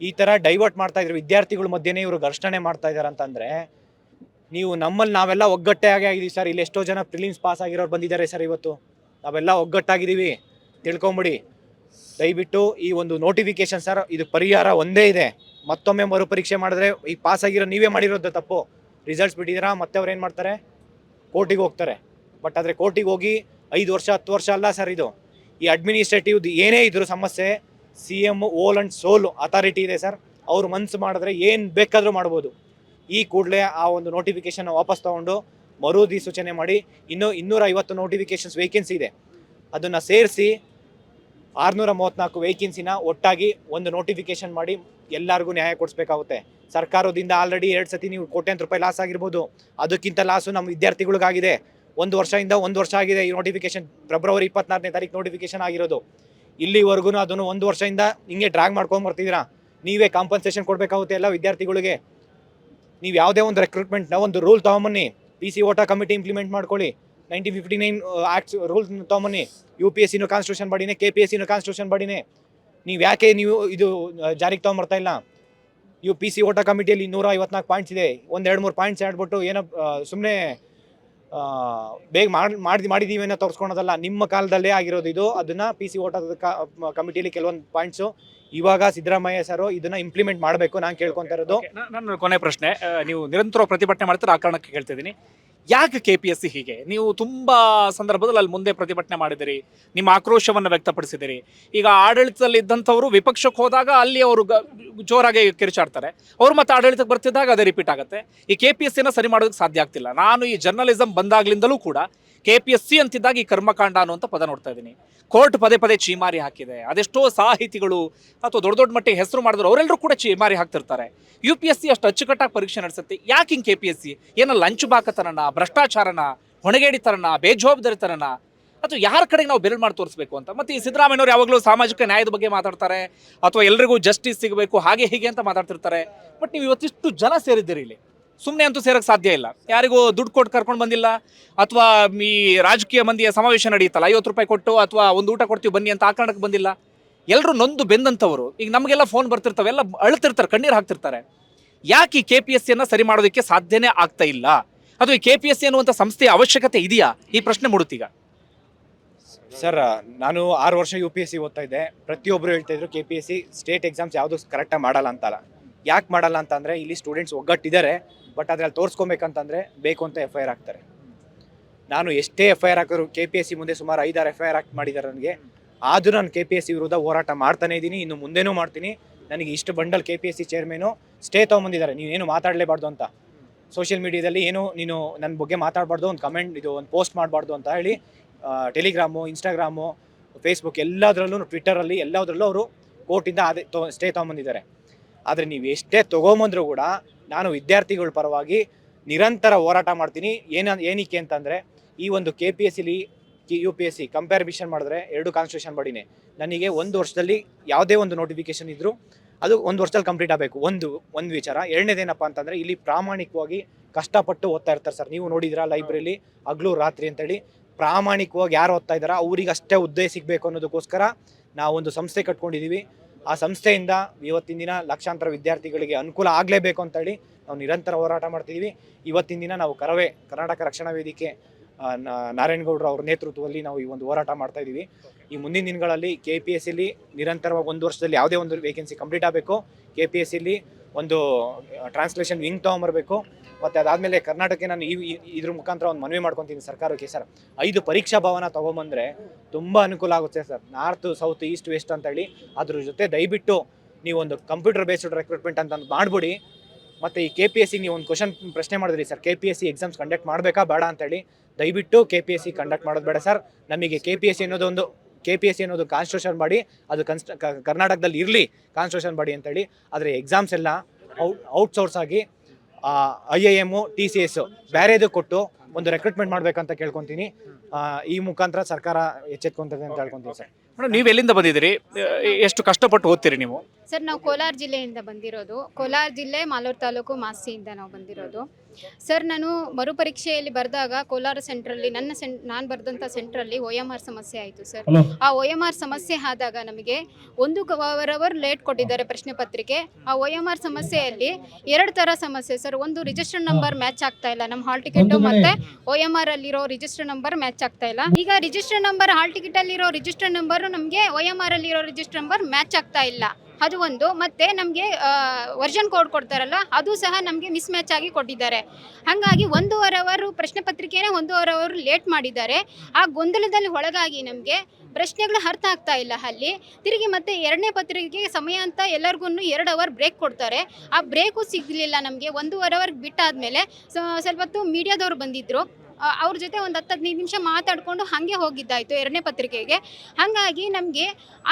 B: ಈ ಥರ ಡೈವರ್ಟ್ ಮಾಡ್ತಾ ಇದ್ರು. ವಿದ್ಯಾರ್ಥಿಗಳ ಮಧ್ಯನೇ ಇವರು ಘರ್ಷಣೆ ಮಾಡ್ತಾ ಇದ್ದಾರೆ ಅಂತಂದ್ರೆ ನೀವು ನಮ್ಮಲ್ಲಿ ನಾವೆಲ್ಲ ಒಗ್ಗಟ್ಟಾಗಿ ಆಗಿದ್ದೀವಿ ಸರ್. ಇಲ್ಲಿ ಎಷ್ಟೋ ಜನ ಪ್ರಿಲಿಮ್ಸ್ ಪಾಸ್ ಆಗಿರೋರು ಬಂದಿದ್ದಾರೆ ಸರ್ ಇವತ್ತು. ನಾವೆಲ್ಲ ಒಗ್ಗಟ್ಟಾಗಿದ್ದೀವಿ. ತಿಳ್ಕೊಂಬಿಡಿ. ದಯವಿಟ್ಟು ಈ ಒಂದು ನೋಟಿಫಿಕೇಶನ್ ಸರ್, ಇದು ಪರಿಹಾರ ಒಂದೇ ಇದೆ. ಮತ್ತೊಮ್ಮೆ ಮರುಪರೀಕ್ಷೆ ಮಾಡಿದ್ರೆ ಈ ಪಾಸ್ ಆಗಿರೋ ನೀವೇ ಮಾಡಿರೋದು ತಪ್ಪು. ರಿಸಲ್ಟ್ಸ್ ಬಿಟ್ಟಿದ್ದೀರಾ ಮತ್ತೆ ಅವ್ರು ಏನು ಮಾಡ್ತಾರೆ? ಕೋರ್ಟಿಗೆ ಹೋಗ್ತಾರೆ. ಬಟ್ ಆದರೆ ಕೋರ್ಟಿಗೆ ಹೋಗಿ ಐದು ವರ್ಷ, ಹತ್ತು ವರ್ಷ ಅಲ್ಲ ಸರ್ ಇದು. ಈ ಅಡ್ಮಿನಿಸ್ಟ್ರೇಟಿವ್ ಏನೇ ಇದ್ರು ಸಮಸ್ಯೆ C M whole and sole authority ಇದೆ ಸರ್. ಅವ್ರು ಮನ್ಸು ಮಾಡಿದ್ರೆ ಏನು ಬೇಕಾದರೂ ಮಾಡ್ಬೋದು. ಈ ಕೂಡಲೇ ಆ ಒಂದು ನೋಟಿಫಿಕೇಶನ್ ವಾಪಸ್ ತಗೊಂಡು ಮರುಧಿಸೂಚನೆ ಮಾಡಿ. ಇನ್ನೂ ಇನ್ನೂರ ಐವತ್ತು ನೋಟಿಫಿಕೇಶನ್ಸ್ ವೇಕೆನ್ಸಿ ಇದೆ. ಅದನ್ನು ಸೇರಿಸಿ ಆರುನೂರ ಮೂವತ್ತ್ನಾಲ್ಕು ವೇಕೆನ್ಸಿನ ಒಟ್ಟಾಗಿ ಒಂದು ನೋಟಿಫಿಕೇಶನ್ ಮಾಡಿ ಎಲ್ಲರಿಗೂ ನ್ಯಾಯ ಕೊಡಿಸ್ಬೇಕಾಗುತ್ತೆ. ಸರ್ಕಾರದಿಂದ ಆಲ್ರೆಡಿ ಎರಡು ಸತಿ ನೀವು ಕೋಟ್ಯಂತ ರೂಪಾಯಿ ಲಾಸ್ ಆಗಿರ್ಬೋದು. ಅದಕ್ಕಿಂತ ಲಾಸು ನಮ್ಮ ವಿದ್ಯಾರ್ಥಿಗಳಿಗಾಗಿದೆ. ಒಂದು ವರ್ಷದಿಂದ ಒಂದು ವರ್ಷ ಆಗಿದೆ ಈ ನೋಟಿಫಿಕೇಶನ್ ಫೆಬ್ರವರಿ ಇಪ್ಪತ್ನಾಲ್ಕನೇ ತಾರೀಕು ನೋಟಿಫಿಕೇಶನ್ ಆಗಿರೋದು. ಇಲ್ಲಿವರೆಗೂ ಅದನ್ನು ಒಂದು ವರ್ಷದಿಂದ ಹಿಂಗೆ ಡ್ರಾಗ್ ಮಾಡ್ಕೊಂಡು ಬರ್ತಿದ್ದೀರಾ? ನೀವೇ ಕಾಂಪನ್ಸೇಷನ್ ಕೊಡಬೇಕಾಗುತ್ತೆ ಎಲ್ಲ ವಿದ್ಯಾರ್ಥಿಗಳಿಗೆ. ನೀವು ಯಾವುದೇ ಒಂದು ರೆಕ್ರೂಟ್ಮೆಂಟ್ನ ಒಂದು rule ತೊಗೊಂಬನ್ನಿ. P C Hota committee implement ಮಾಡ್ಕೊಳ್ಳಿ. Nineteen fifty nine acts rule ತೊಗೊಂಬನ್ನಿ. U P S ಸಿನೂ ಕಾನ್ಸ್ಟಿಟ್ಯೂಷನ್ ಬಾಡಿನೇ ಕೆ ಪಿ ಎಸ್ ಸಿನೂ ಕಾನ್ಸ್ಟಿಟ್ಯೂಷನ್ ಬಾಡಿನೇ. ನೀವು ಯಾಕೆ ನೀವು ಇದು ಆ, ಜಾರಿಗೆ ತೊಗೊಂಬರ್ತಾ ಇಲ್ಲ? ಯು ಪಿ ಸಿ ಓಟಾ ಕಮಿಟಿಯಲ್ಲಿ ನೂರ ಐವತ್ನಾಲ್ಕು ಪಾಯಿಂಟ್ಸ್ ಇದೆ. ಒಂದು ಎರಡು ಮೂರು ಪಾಯಿಂಟ್ಸ್ ಆಡ್ಬಿಟ್ಟು ಏನೋ ಸುಮ್ಮನೆ ಬೇಗ ಮಾಡಿ ಮಾಡಿ ಮಾಡಿದ್ದೀವಿ ಏನೋ ತೋರಿಸ್ಕೊಳೋದಲ್ಲ. ನಿಮ್ಮ ಕಾಲದಲ್ಲೇ ಆಗಿರೋದು ಇದು. ಅದನ್ನು ಪಿ ಸಿ ಓಟದ ಕಮಿಟಿಯಲ್ಲಿ ಕೆಲವೊಂದು ಪಾಯಿಂಟ್ಸು ಇವಾಗ ಸಿದ್ದರಾಮಯ್ಯ ಸರ್ ಇದನ್ನ ಇಂಪ್ಲಿಮೆಂಟ್ ಮಾಡಬೇಕು ನಾನು ಕೇಳ್ಕೊಂತ ಇರೋದು.
A: ನನ್ನ ಕೊನೆ ಪ್ರಶ್ನೆ ನೀವು ನಿರಂತರ ಪ್ರತಿಭಟನೆ ಮಾಡ್ತಾರೆ ಆ ಕಾರಣಕ್ಕೆ ಕೇಳ್ತಿದ್ದೀನಿ. ಯಾಕೆ ಕೆ ಪಿ ಎಸ್ ಸಿ ಹೀಗೆ? ನೀವು ತುಂಬಾ ಸಂದರ್ಭದಲ್ಲಿ ಅಲ್ಲಿ ಮುಂದೆ ಪ್ರತಿಭಟನೆ ಮಾಡಿದಿರಿ ನಿಮ್ಮ ಆಕ್ರೋಶವನ್ನು ವ್ಯಕ್ತಪಡಿಸಿದಿರಿ ಈಗ ಆಡಳಿತದಲ್ಲಿ ಇದ್ದಂಥವರು ವಿಪಕ್ಷಕ್ಕೆ ಹೋದಾಗ ಅಲ್ಲಿ ಅವರು ಜೋರಾಗಿ ಕಿರುಚಾಡ್ತಾರೆ. ಅವ್ರು ಮತ್ತೆ ಆಡಳಿತಕ್ಕೆ ಬರ್ತಿದ್ದಾಗ ಅದೇ ರಿಪೀಟ್ ಆಗುತ್ತೆ. ಈ ಕೆ ಪಿ ಎಸ್ ಸಿನ ಸರಿ ಮಾಡೋದಕ್ಕೆ ಸಾಧ್ಯ ಆಗ್ತಿಲ್ಲ. ನಾನು ಈ ಜರ್ನಲಿಸಂ ಬಂದಾಗ್ಲಿಂದಲೂ ಕೂಡ ಕೆ ಪಿ ಎಸ್ ಸಿ ಅಂತಿದ್ದಾಗ ಈ ಕರ್ಮಕಾಂಡ ಅನ್ನುವಂಥ ಪದ ನೋಡ್ತಾ ಇದ್ದೀನಿ. ಕೋರ್ಟ್ ಪದೇ ಪದೇ ಚೀಮಾರಿ ಹಾಕಿದೆ. ಅದೆಷ್ಟೋ ಸಾಹಿತಿಗಳು ಅಥವಾ ದೊಡ್ಡ ದೊಡ್ಡ ಮಟ್ಟಿಗೆ ಹೆಸರು ಮಾಡಿದ್ರು ಅವರೆಲ್ಲರೂ ಕೂಡ ಚೀಮಾರಿ ಹಾಕ್ತಿರ್ತಾರೆ. ಯು ಪಿ ಎಸ್ ಸಿ ಅಷ್ಟು ಅಚ್ಚುಕಟ್ಟಾಗಿ ಪರೀಕ್ಷೆ ನಡೆಸುತ್ತೆ. ಯಾಕೆ ಹಿಂಗೆ ಕೆ ಪಿ ಎಸ್ ಸಿ ಏನೋ ಲಂಚ್ ಬಾಕತನನ ಭ್ರಷ್ಟಾಚಾರನ, ಹೊಣೆಗೇಡಿತನನ, ಬೇಜವಾಬ್ದಾರಿತನನ ಅಥವಾ ಯಾರ ಕಡೆಗೆ ನಾವು ಬೆರಳು ಮಾಡಿ ತೋರಿಸ್ಬೇಕು ಅಂತ. ಮತ್ತೆ ಈ ಸಿದ್ದರಾಮಯ್ಯವರು ಯಾವಾಗಲೂ ಸಾಮಾಜಿಕ ನ್ಯಾಯದ ಬಗ್ಗೆ ಮಾತಾಡ್ತಾರೆ. ಅಥವಾ ಎಲ್ರಿಗೂ ಜಸ್ಟಿಸ್ ಸಿಗಬೇಕು, ಹಾಗೆ ಹೀಗೆ ಅಂತ ಮಾತಾಡ್ತಿರ್ತಾರೆ. ಬಟ್ ನೀವು ಇವತ್ತಿಷ್ಟು ಜನ ಸೇರಿದ್ದೀರಿ ಇಲ್ಲಿ. ಸುಮ್ಮನೆ ಅಂತೂ ಸೇರಕ್ಕೆ ಸಾಧ್ಯ ಇಲ್ಲ. ಯಾರಿಗೂ ದುಡ್ಡು ಕೊಟ್ಟು ಕರ್ಕೊಂಡು ಬಂದಿಲ್ಲ, ಅಥವಾ ಈ ರಾಜಕೀಯ ಮಂದಿಯ ಸಮಾವೇಶ ನಡೆಯುತ್ತಲ್ಲ, ಐವತ್ತು ರೂಪಾಯಿ ಕೊಟ್ಟು ಅಥವಾ ಒಂದು ಊಟ ಕೊಡ್ತೀವಿ, ಬನ್ನಿ ಅಂತ ಆ ಕಾರಣಕ್ಕೆ ಬಂದಿಲ್ಲ. ಎಲ್ಲರೂ ನೊಂದು ಬೆಂದಂಥವ್ರು ಈಗ ನಮಗೆಲ್ಲ ಫೋನ್ ಬರ್ತಿರ್ತವೆ, ಎಲ್ಲ ಅಳ್ತಿರ್ತಾರೆ, ಕಣ್ಣೀರು ಹಾಕ್ತಿರ್ತಾರೆ. ಯಾಕೆ ಈ ಕೆ ಪಿ ಎಸ್ ಸಿಯನ್ನು ಸರಿ ಮಾಡೋದಕ್ಕೆ ಸಾಧ್ಯನೇ ಆಗ್ತಾ ಇಲ್ಲ? ಅದು ಈ ಕೆ ಪಿ ಎಸ್ ಸಿ ಅನ್ನುವಂಥ ಸಂಸ್ಥೆಯ ಅವಶ್ಯಕತೆ ಇದೆಯಾ? ಈ ಪ್ರಶ್ನೆ ಮೂಡುತ್ತೀಗ.
B: ಸರ್ ನಾನು ಆರು ವರ್ಷ ಯು ಪಿ ಎಸ್ ಸಿ ಓದ್ತಾ ಇದ್ದೆ. ಪ್ರತಿಯೊಬ್ಬರು ಹೇಳ್ತಾ ಇದ್ರು K P S C state exams ಯಾವುದು ಕರೆಕ್ಟಾಗಿ ಮಾಡಲ್ಲ ಅಂತಲ್ಲ. ಯಾಕೆ ಮಾಡಲ್ಲ ಅಂತಂದರೆ ಇಲ್ಲಿ ಸ್ಟೂಡೆಂಟ್ಸ್ ಒಗ್ಗಟ್ಟಿದ್ದಾರೆ. ಬಟ್ ಅದ್ರಲ್ಲಿ ತೋರಿಸ್ಕೊಬೇಕಂತಂದ್ರೆ ಬೇಕು ಅಂತ ಎಫ್ ಐ ಆರ್ ಹಾಕ್ತಾರೆ. ನಾನು ಎಷ್ಟೇ ಎಫ್ ಐ ಆರ್ ಹಾಕಿದ್ರು ಕೆ ಪಿ ಎಸ್ ಸಿ ಮುಂದೆ ಸುಮಾರು ಐದಾರು ಎಫ್ ಐ ಆರ್ ಹಾಕಿ ಮಾಡಿದ್ದಾರೆ ನನಗೆ. ಆದರೂ ನಾನು ಕೆ ಪಿ ಎಸ್ ಸಿ ವಿರುದ್ಧ ಹೋರಾಟ ಮಾಡ್ತಾನೆ ಇದ್ದೀನಿ, ಇನ್ನು ಮುಂದೆನೂ ಮಾಡ್ತೀನಿ. ನನಗೆ ಇಷ್ಟು bundle K P S C chairman stay ತೊಗೊಂಬಂದಿದ್ದಾರೆ. ನೀವೇನು ಮಾತಾಡಲೇಬಾರ್ದು ಅಂತ. ಸೋಷಿಯಲ್ ಮೀಡಿಯಾದಲ್ಲಿ ಏನು ನೀನು ನನ್ನ ಬಗ್ಗೆ ಮಾತಾಡಬಾರ್ದು, ಒಂದು ಕಮೆಂಟ್ ಇದು ಒಂದು ಪೋಸ್ಟ್ ಮಾಡಬಾರ್ದು ಅಂತ ಹೇಳಿ ಟೆಲಿಗ್ರಾಮು ಇನ್ಸ್ಟಾಗ್ರಾಮು ಫೇಸ್ಬುಕ್ ಎಲ್ಲದರಲ್ಲೂ ಟ್ವಿಟ್ಟರಲ್ಲಿ ಎಲ್ಲದರಲ್ಲೂ ಅವರು ಕೋರ್ಟಿಂದ ಅದೇ ತೊ ಸ್ಟೇ ತೊಗೊಂಬಂದಿದ್ದಾರೆ. ಆದರೆ ನೀವು ಎಷ್ಟೇ ತೊಗೊಂಬಂದರೂ ಕೂಡ ನಾನು ವಿದ್ಯಾರ್ಥಿಗಳ ಪರವಾಗಿ ನಿರಂತರ ಹೋರಾಟ ಮಾಡ್ತೀನಿ. ಏನ ಏನಕ್ಕೆ ಅಂತಂದರೆ ಈ ಒಂದು K P S ಸಿಲಿ U P S C comparison ಮಾಡಿದ್ರೆ ಎರಡು ಕಾನ್ಸ್ಟಿಟ್ಯೂಷನ್ ಬಾಡಿನೇ. ನನಗೆ ಒಂದು ವರ್ಷದಲ್ಲಿ ಯಾವುದೇ ಒಂದು ನೋಟಿಫಿಕೇಶನ್ ಇದ್ದರೂ ಅದು ಒಂದು ವರ್ಷದಲ್ಲಿ ಕಂಪ್ಲೀಟ್ ಆಗಬೇಕು. ಒಂದು ಒಂದು ವಿಚಾರ. ಎರಡನೇದೇನಪ್ಪ ಅಂತಂದರೆ ಇಲ್ಲಿ ಪ್ರಾಮಾಣಿಕವಾಗಿ ಕಷ್ಟಪಟ್ಟು ಓದ್ತಾ ಇರ್ತಾರೆ ಸರ್. ನೀವು ನೋಡಿದಿರಾ ಲೈಬ್ರರಿಲಿ ಹಗ್ಲು ರಾತ್ರಿ ಅಂತೇಳಿ ಪ್ರಾಮಾಣಿಕವಾಗಿ ಯಾರು ಓದ್ತಾ ಇದ್ದಾರೋ ಅವ್ರಿಗೆ ಅಷ್ಟೇ ಉದ್ದೇಶ ಸಿಗಬೇಕು ಅನ್ನೋದಕ್ಕೋಸ್ಕರ ನಾವೊಂದು ಸಂಸ್ಥೆ ಕಟ್ಕೊಂಡಿದ್ದೀವಿ. ಆ ಸಂಸ್ಥೆಯಿಂದ ಇವತ್ತಿನ ದಿನ ಲಕ್ಷಾಂತರ ವಿದ್ಯಾರ್ಥಿಗಳಿಗೆ ಅನುಕೂಲ ಆಗಲೇಬೇಕು ಅಂತೇಳಿ ನಾವು ನಿರಂತರ ಹೋರಾಟ ಮಾಡ್ತಿದ್ದೀವಿ ಇವತ್ತಿನ ದಿನ ನಾವು ಕರವೇ ಕರ್ನಾಟಕ ರಕ್ಷಣಾ ವೇದಿಕೆ ನಾರಾಯಣಗೌಡರ ಅವ್ರ ನೇತೃತ್ವದಲ್ಲಿ ನಾವು ಈ ಒಂದು ಹೋರಾಟ ಮಾಡ್ತಾ ಇದ್ದೀವಿ. ಈ ಮುಂದಿನ ದಿನಗಳಲ್ಲಿ ಕೆ ಪಿ ಎಸ್ ಸಿಲಿ ನಿರಂತರವಾಗಿ ಒಂದು ವರ್ಷದಲ್ಲಿ ಯಾವುದೇ ಒಂದು ವೇಕೆನ್ಸಿ ಕಂಪ್ಲೀಟ್ ಆಗಬೇಕು. ಕೆ ಪಿ ಎಸ್ ಸಿಲಿ ಒಂದು ಟ್ರಾನ್ಸ್ಲೇಷನ್ ವಿಂಗ್ ತೊಗೊಂಬರ್ಬೇಕು. ಮತ್ತು ಅದಾದಮೇಲೆ ಕರ್ನಾಟಕಕ್ಕೆ ನಾನು ಈ ಇದ್ರ ಮುಖಾಂತರ ಒಂದು ಮನವಿ ಮಾಡ್ಕೊತೀನಿ ಸರ್ಕಾರಕ್ಕೆ, ಸರ್. ಐದು ಪರೀಕ್ಷಾ ಭವನ ತೊಗೊಂಬಂದರೆ ತುಂಬ ಅನುಕೂಲ ಆಗುತ್ತೆ, sir. North, south, east, west ಅಂತೇಳಿ ಅದ್ರ ಜೊತೆ ದಯವಿಟ್ಟು ನೀವೊಂದು ಕಂಪ್ಯೂಟರ್ ಬೇಸ್ಡ್ ರೆಕ್ರೂಟ್ಮೆಂಟ್ ಅಂತ ಮಾಡ್ಬಿಡಿ. ಮತ್ತು ಈ ಕೆ ಪಿ ಎಸ್ ಸಿ ನೀವು ಒಂದು ಕ್ವಶನ್ ಪ್ರಶ್ನೆ ಮಾಡಿದ್ರಿ, sir. K P S C exams conduct ಮಾಡಬೇಕಾ ಬೇಡ ಅಂತೇಳಿ ದಯವಿಟ್ಟು K P S C conduct ಮಾಡೋದು ಬೇಡ, ಸರ್. ನಮಗೆ ಕೆ ಪಿ ಎಸ್ ಸಿ ಅನ್ನೋದೊಂದು ಕೆ ಪಿ ಎಸ್ ಸಿ ಅನ್ನೋದು ಕಾನ್ಸ್ಟಿಟ್ಯೂಷನ್ ಮಾಡಿ, ಅದು ಕನ್ಸ್ಟ್ ಕರ್ನಾಟಕದಲ್ಲಿ ಇರಲಿ ಕಾನ್ಸ್ಟಿಟ್ಯೂಷನ್ ಮಾಡಿ ಅಂತೇಳಿ ಆದರೆ ಎಕ್ಸಾಮ್ಸ್ ಎಲ್ಲ ಔಟ್ ಔಟ್ಸೋರ್ಸ್ ಆಗಿ I I M T C S ಬೇರೆದು ಕೊಟ್ಟು ಒಂದು ರೆಕ್ರೂಟ್ಮೆಂಟ್ ಮಾಡ್ಬೇಕಂತ ಕೇಳ್ಕೊಂತೀನಿ. ಆ, ಈ ಮುಖಾಂತರ ಸರ್ಕಾರ ಎಚ್ಚೆತ್ಕೊಂತದೆ ಅಂತ ಹೇಳ್ಕೊಂತೀನಿ ಸರ್.
A: ಮೇಡಮ್ ನೀವು ಎಲ್ಲಿಂದ ಬಂದಿದ್ದೀರಿ? ಎಷ್ಟು ಕಷ್ಟಪಟ್ಟು ಓದ್ತೀರಿ ನೀವು?
C: ಸರ್ ನಾವು ಕೋಲಾರ ಜಿಲ್ಲೆಯಿಂದ ಬಂದಿರೋದು. ಕೋಲಾರ ಜಿಲ್ಲೆ ಮಾಲೂರು ತಾಲೂಕು ಮಾಸ್ತಿಯಿಂದ ನಾವು ಬಂದಿರೋದು. ಸರ್ ನಾನು ಮರುಪರೀಕ್ಷೆಯಲ್ಲಿ ಬರೆದಾಗ ಕೋಲಾರ ಸೆಂಟ್ರಲ್ಲಿ ನನ್ನ ಸೆಂ ನಾನು ಬರೆದಂಥ ಸೆಂಟ್ರಲ್ಲಿ ಒ ಎಂ ಆರ್ ಸಮಸ್ಯೆ ಆಯಿತು ಸರ್. ಆ ಒ ಎಂ ಆರ್ ಸಮಸ್ಯೆ ಆದಾಗ ನಮಗೆ ಒಂದು ಅವರ್ ಅವರ್ ಲೇಟ್ ಕೊಟ್ಟಿದ್ದಾರೆ ಪ್ರಶ್ನೆ ಪತ್ರಿಕೆ. ಆ ಒ ಎಂ ಆರ್ ಸಮಸ್ಯೆಯಲ್ಲಿ ಎರಡು ಥರ ಸಮಸ್ಯೆ ಸರ್. ಒಂದು ರಿಜಿಸ್ಟರ್ ನಂಬರ್ ಮ್ಯಾಚ್ ಆಗ್ತಾ ಇಲ್ಲ. ನಮ್ಮ ಹಾಲ್ ಟಿಕೆಟ್ ಮತ್ತೆ ಒ ಎಂ ಆರ್ ಅಲ್ಲಿರೋ ರಿಜಿಸ್ಟರ್ ನಂಬರ್ ಮ್ಯಾಚ್ ಆಗ್ತಾ ಇಲ್ಲ. ಈಗ ರಿಜಿಸ್ಟರ್ ನಂಬರ್ ಹಾಲ್ ಟಿಕೆಟ್ ಅಲ್ಲಿರೋ ರಿಜಿಸ್ಟರ್ ನಂಬರ್ ನಮಗೆ ಒ ಎಂ ಆರ್ ಅಲ್ಲಿರೋ ರಿಜಿಸ್ಟರ್ ನಂಬರ್ ಮ್ಯಾಚ್ ಆಗ್ತಾ ಇಲ್ಲ. ಅದು ಒಂದು. ಮತ್ತೆ ನಮಗೆ ವರ್ಷನ್ ಕೋಡ್ ಕೊಡ್ತಾರಲ್ಲ, ಅದು ಸಹ ನಮಗೆ ಮಿಸ್ ಮ್ಯಾಚ್ ಆಗಿ ಕೊಟ್ಟಿದ್ದಾರೆ. ಹಾಗಾಗಿ ಒಂದೂವರೆ ಅವರು ಪ್ರಶ್ನೆ ಪತ್ರಿಕೆನೇ ಒಂದೂವರೆ ಅವರು ಲೇಟ್ ಮಾಡಿದ್ದಾರೆ. ಆ ಗೊಂದಲದಲ್ಲಿ ಒಳಗಾಗಿ ನಮಗೆ ಪ್ರಶ್ನೆಗಳು ಅರ್ಥ ಆಗ್ತಾ ಇಲ್ಲ ಅಲ್ಲಿ. ತಿರುಗಿ ಮತ್ತೆ ಎರಡನೇ ಪತ್ರಿಕೆಗೆ ಸಮಯ ಅಂತ ಎಲ್ಲರಿಗೂ ಎರಡು ಅವರ್ ಬ್ರೇಕ್ ಕೊಡ್ತಾರೆ. ಆ ಬ್ರೇಕು ಸಿಗಲಿಲ್ಲ ನಮಗೆ. ಒಂದೂವರೆ ಅವರ್ ಬಿಟ್ಟಾದ್ಮೇಲೆ ಸ್ವಲ್ಪ ಹೊತ್ತು ಮೀಡಿಯಾದವ್ರು ಬಂದಿದ್ದರು ಅವ್ರ ಜೊತೆ ಒಂದು ಹತ್ತು ಹದಿನೈದು ನಿಮಿಷ ಮಾತಾಡಿಕೊಂಡು ಹಾಗೆ ಹೋಗಿದ್ದಾಯಿತು ಎರಡನೇ ಪತ್ರಿಕೆಗೆ. ಹಾಗಾಗಿ ನಮಗೆ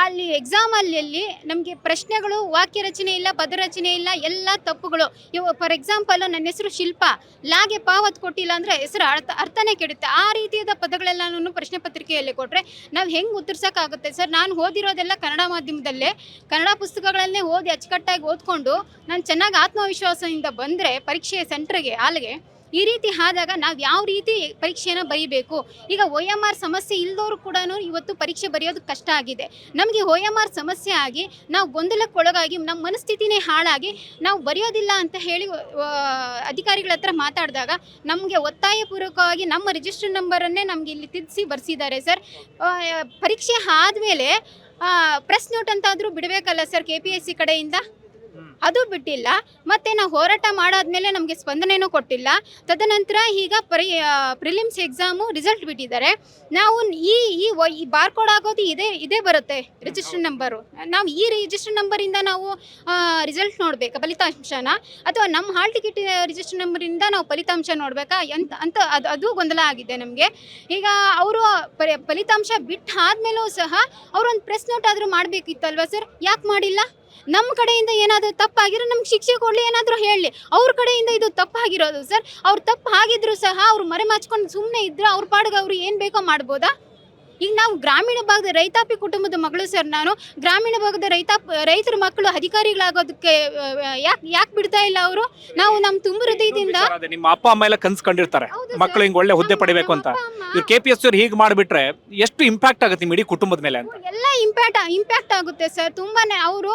C: ಅಲ್ಲಿ ಎಕ್ಸಾಮಲ್ಲಿ ನಮಗೆ ಪ್ರಶ್ನೆಗಳು, ವಾಕ್ಯ ರಚನೆ ಇಲ್ಲ, ಪದ ರಚನೆ ಇಲ್ಲ, ಎಲ್ಲ ತಪ್ಪುಗಳು. ಇವು ಫಾರ್ ಎಕ್ಸಾಂಪಲ್ ನನ್ನ ಹೆಸರು ಶಿಲ್ಪ. ಲಾಗೆ ಪಾವತ್ ಕೊಟ್ಟಿಲ್ಲ ಅಂದರೆ ಹೆಸರು ಅರ್ಥ, ಅರ್ಥನೇ ಕೆಡುತ್ತೆ. ಆ ರೀತಿಯಾದ ಪದಗಳೆಲ್ಲನೂ ಪ್ರಶ್ನೆ ಪತ್ರಿಕೆಯಲ್ಲಿ ಕೊಟ್ಟರೆ ನಾವು ಹೆಂಗೆ ಉತ್ತರಿಸೋಕ್ಕಾಗುತ್ತೆ? ಸರ್, ನಾನು ಓದಿರೋದೆಲ್ಲ ಕನ್ನಡ ಮಾಧ್ಯಮದಲ್ಲೇ. ಕನ್ನಡ ಪುಸ್ತಕಗಳನ್ನೇ ಓದಿ ಅಚ್ಚುಕಟ್ಟಾಗಿ ಓದ್ಕೊಂಡು ನಾನು ಚೆನ್ನಾಗಿ ಆತ್ಮವಿಶ್ವಾಸದಿಂದ ಬಂದರೆ ಪರೀಕ್ಷೆಯ ಸೆಂಟ್ರಿಗೆ ಹಾಲ್ಗೆ ಈ ರೀತಿ ಆದಾಗ ನಾವು ಯಾವ ರೀತಿ ಪರೀಕ್ಷೆಯನ್ನು ಬರೀಬೇಕು? ಈಗ ಒ ಎಂ ಆರ್ ಸಮಸ್ಯೆ ಇಲ್ಲದವರು ಕೂಡ ಇವತ್ತು ಪರೀಕ್ಷೆ ಬರೆಯೋದು ಕಷ್ಟ ಆಗಿದೆ. ನಮಗೆ ಒ ಎಂ ಆರ್ ಸಮಸ್ಯೆ ಆಗಿ ನಾವು ಗೊಂದಲಕ್ಕೊಳಗಾಗಿ ನಮ್ಮ ಮನಸ್ಥಿತಿನೇ ಹಾಳಾಗಿ ನಾವು ಬರೆಯೋದಿಲ್ಲ ಅಂತ ಹೇಳಿ ಅಧಿಕಾರಿಗಳ ಹತ್ರ ಮಾತಾಡಿದಾಗ ನಮಗೆ ಒತ್ತಾಯಪೂರ್ವಕವಾಗಿ ನಮ್ಮ ರಿಜಿಸ್ಟರ್ ನಂಬರನ್ನೇ ನಮಗೆ ಇಲ್ಲಿ ತಿದ್ದಿಸಿ ಬರೆಸಿದ್ದಾರೆ ಸರ್. ಪರೀಕ್ಷೆ ಆದಮೇಲೆ ಪ್ರೆಸ್ ನೋಟ್ ಅಂತಾದರೂ ಬಿಡಬೇಕಲ್ಲ sir K P S C ಕಡೆಯಿಂದ? ಅದು ಬಿಟ್ಟಿಲ್ಲ. ಮತ್ತೆ ನಾವು ಹೋರಾಟ ಮಾಡಾದ್ಮೇಲೆ ನಮಗೆ ಸ್ಪಂದನೆಯೂ ಕೊಟ್ಟಿಲ್ಲ. ತದನಂತರ ಈಗ ಪರಿ ಪ್ರಿಲಿಮ್ಸ್ ಎಕ್ಸಾಮು ರಿಸಲ್ಟ್ ಬಿಟ್ಟಿದ್ದಾರೆ. ನಾವು ಈ ಈ ಈ ಬಾರ್ಕೋಡ್ ಆಗೋದು ಇದೇ ಇದೇ ಬರುತ್ತೆ ರಿಜಿಸ್ಟರ್ ನಂಬರು ನಾವು ಈ ರಿಜಿಸ್ಟರ್ ನಂಬರಿಂದ ನಾವು ರಿಸಲ್ಟ್ ನೋಡಬೇಕಾ, ಫಲಿತಾಂಶನ. ಅಥವಾ ನಮ್ಮ ಹಾಲ್ ಟಿಕೆಟ್ ರಿಜಿಸ್ಟರ್ ನಂಬರಿಂದ ನಾವು ಫಲಿತಾಂಶ ನೋಡಬೇಕಾ? ಎಂತ, ಅಂತ, ಅದು ಅದು ಗೊಂದಲ ಆಗಿದೆ ನಮಗೆ. ಈಗ ಅವರು ಫಲಿತಾಂಶ ಬಿಟ್ಟು ಆದ್ಮೇಲೂ ಸಹ ಅವರೊಂದು ಪ್ರೆಸ್ ನೋಟ್ ಆದರೂ ಮಾಡಬೇಕಿತ್ತಲ್ವಾ ಸರ್ ಯಾಕೆ ಮಾಡಿಲ್ಲ? ನಮ್ಮ ಕಡೆಯಿಂದ ಏನಾದರೂ ತಪ್ಪಾಗಿರೋ ನಮ್ಗೆ ಶಿಕ್ಷೆ ಕೊಡಲಿ, ಏನಾದರೂ ಹೇಳಲಿ. ಅವ್ರ ಕಡೆಯಿಂದ ಇದು ತಪ್ಪಾಗಿರೋದು, ಸರ್. ಅವ್ರು ತಪ್ಪು ಆಗಿದ್ರು ಸಹ ಅವ್ರು ಮರೆಮಾಚ್ಕೊಂಡು ಸುಮ್ಮನೆ ಇದ್ರೆ ಅವ್ರ ಪಾಡಿಗೆ ಅವ್ರು ಏನು ಬೇಕೋ ಮಾಡ್ಬೋದಾ? ಈಗ ನಾವು ಗ್ರಾಮೀಣ ಭಾಗದ ರೈತಾಪಿ ಕುಟುಂಬದ ಮಗಳು ಸರ್ ನಾನು. ಗ್ರಾಮೀಣ ಭಾಗದ ರೈತ ರೈತರ ಮಕ್ಕಳು ಅಧಿಕಾರಿಗಳಾಗೋದಕ್ಕೆ ಯಾಕೆ ಯಾಕೆ ಬಿಡ್ತಾ ಇಲ್ಲ ಅವರು? ನಾವು ನಮ್ಮ ತುಂಬ ಹೃದಯದಿಂದ
A: ಅದೇ ನಿಮ್ಮ ಅಪ್ಪ ಅಮ್ಮ ಎಲ್ಲ ಕನ್ಸ್ ಕಂಡಿರ್ತಾರೆ
C: ಹೌದು
A: ಮಕ್ಕಳು ಹಿಂಗ್ ಒಳ್ಳೆ ಹುದ್ದೆ ಪಡಿಬೇಕು ಅಂತ. ಇವ್ರು ಕೆ ಪಿ ಎಸ್ ಅವ್ರು ಹೀಗೆ ಮಾಡಿಬಿಟ್ರೆ ಎಷ್ಟು ಇಂಪ್ಯಾಕ್ಟ್ ಆಗುತ್ತೆ ನಿಮ್ಮ ಇಡೀ ಕುಟುಂಬದ ಮೇಲೆ ಅಂತ?
C: ಎಲ್ಲ ಇಂಪ್ಯಾಕ್ಟ್ ಇಂಪ್ಯಾಕ್ಟ್ ಆಗುತ್ತೆ ಸರ್. ತುಂಬಾನೇ ಅವರು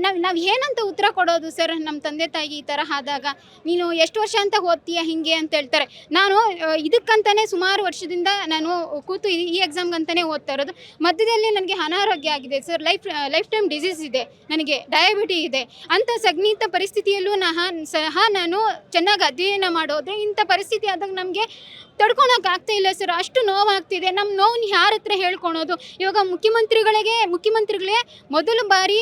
C: ನಾವು ನಾವು ಏನಂತ ಉತ್ತರ ಕೊಡೋದು ಸರ್ ನಮ್ಮ ತಂದೆ ತಾಯಿ ಈ ಥರ ಆದಾಗ? ನೀನು ಎಷ್ಟು ವರ್ಷ ಅಂತ ಓದ್ತೀಯ ಹಿಂಗೆ ಅಂತ ಹೇಳ್ತಾರೆ. ನಾನು ಇದಕ್ಕಂತಾನೆ ಸುಮಾರು ವರ್ಷದಿಂದ ನಾನು ಕೂತು ಈ- ಈ ಎಕ್ಸಾಮ್ಗಂತಾನೆ ಓದ್ತಾ ಇರೋದು. ಮಧ್ಯದಲ್ಲಿ ನನಗೆ ಅನಾರೋಗ್ಯ ಆಗಿದೆ. Sir life life time disease ಇದೆ. ನನಗೆ ಡಯಾಬಿಟಿ ಇದೆ. ಅಂಥ ಸಗ್ನಿತ ಪರಿಸ್ಥಿತಿಯಲ್ಲೂ ಸಹ ನಾನು ಚೆನ್ನಾಗಿ ಅಧ್ಯಯನ ಮಾಡೋದ್ರೆ ಇಂಥ ಪರಿಸ್ಥಿತಿ ಆದಾಗ ನಮಗೆ ತಡ್ಕೊಳಕ್ಕೆ ಇಲ್ಲ ಸರ್. ಅಷ್ಟು ನೋವಾಗ್ತಿದೆ. ನಮ್ಮ ನೋವನ್ನು ಯಾರ ಹತ್ರ ಹೇಳ್ಕೊಳೋದು? ಇವಾಗ ಮುಖ್ಯಮಂತ್ರಿಗಳಿಗೆ, ಮುಖ್ಯಮಂತ್ರಿಗಳೇ ಮೊದಲ ಬಾರಿ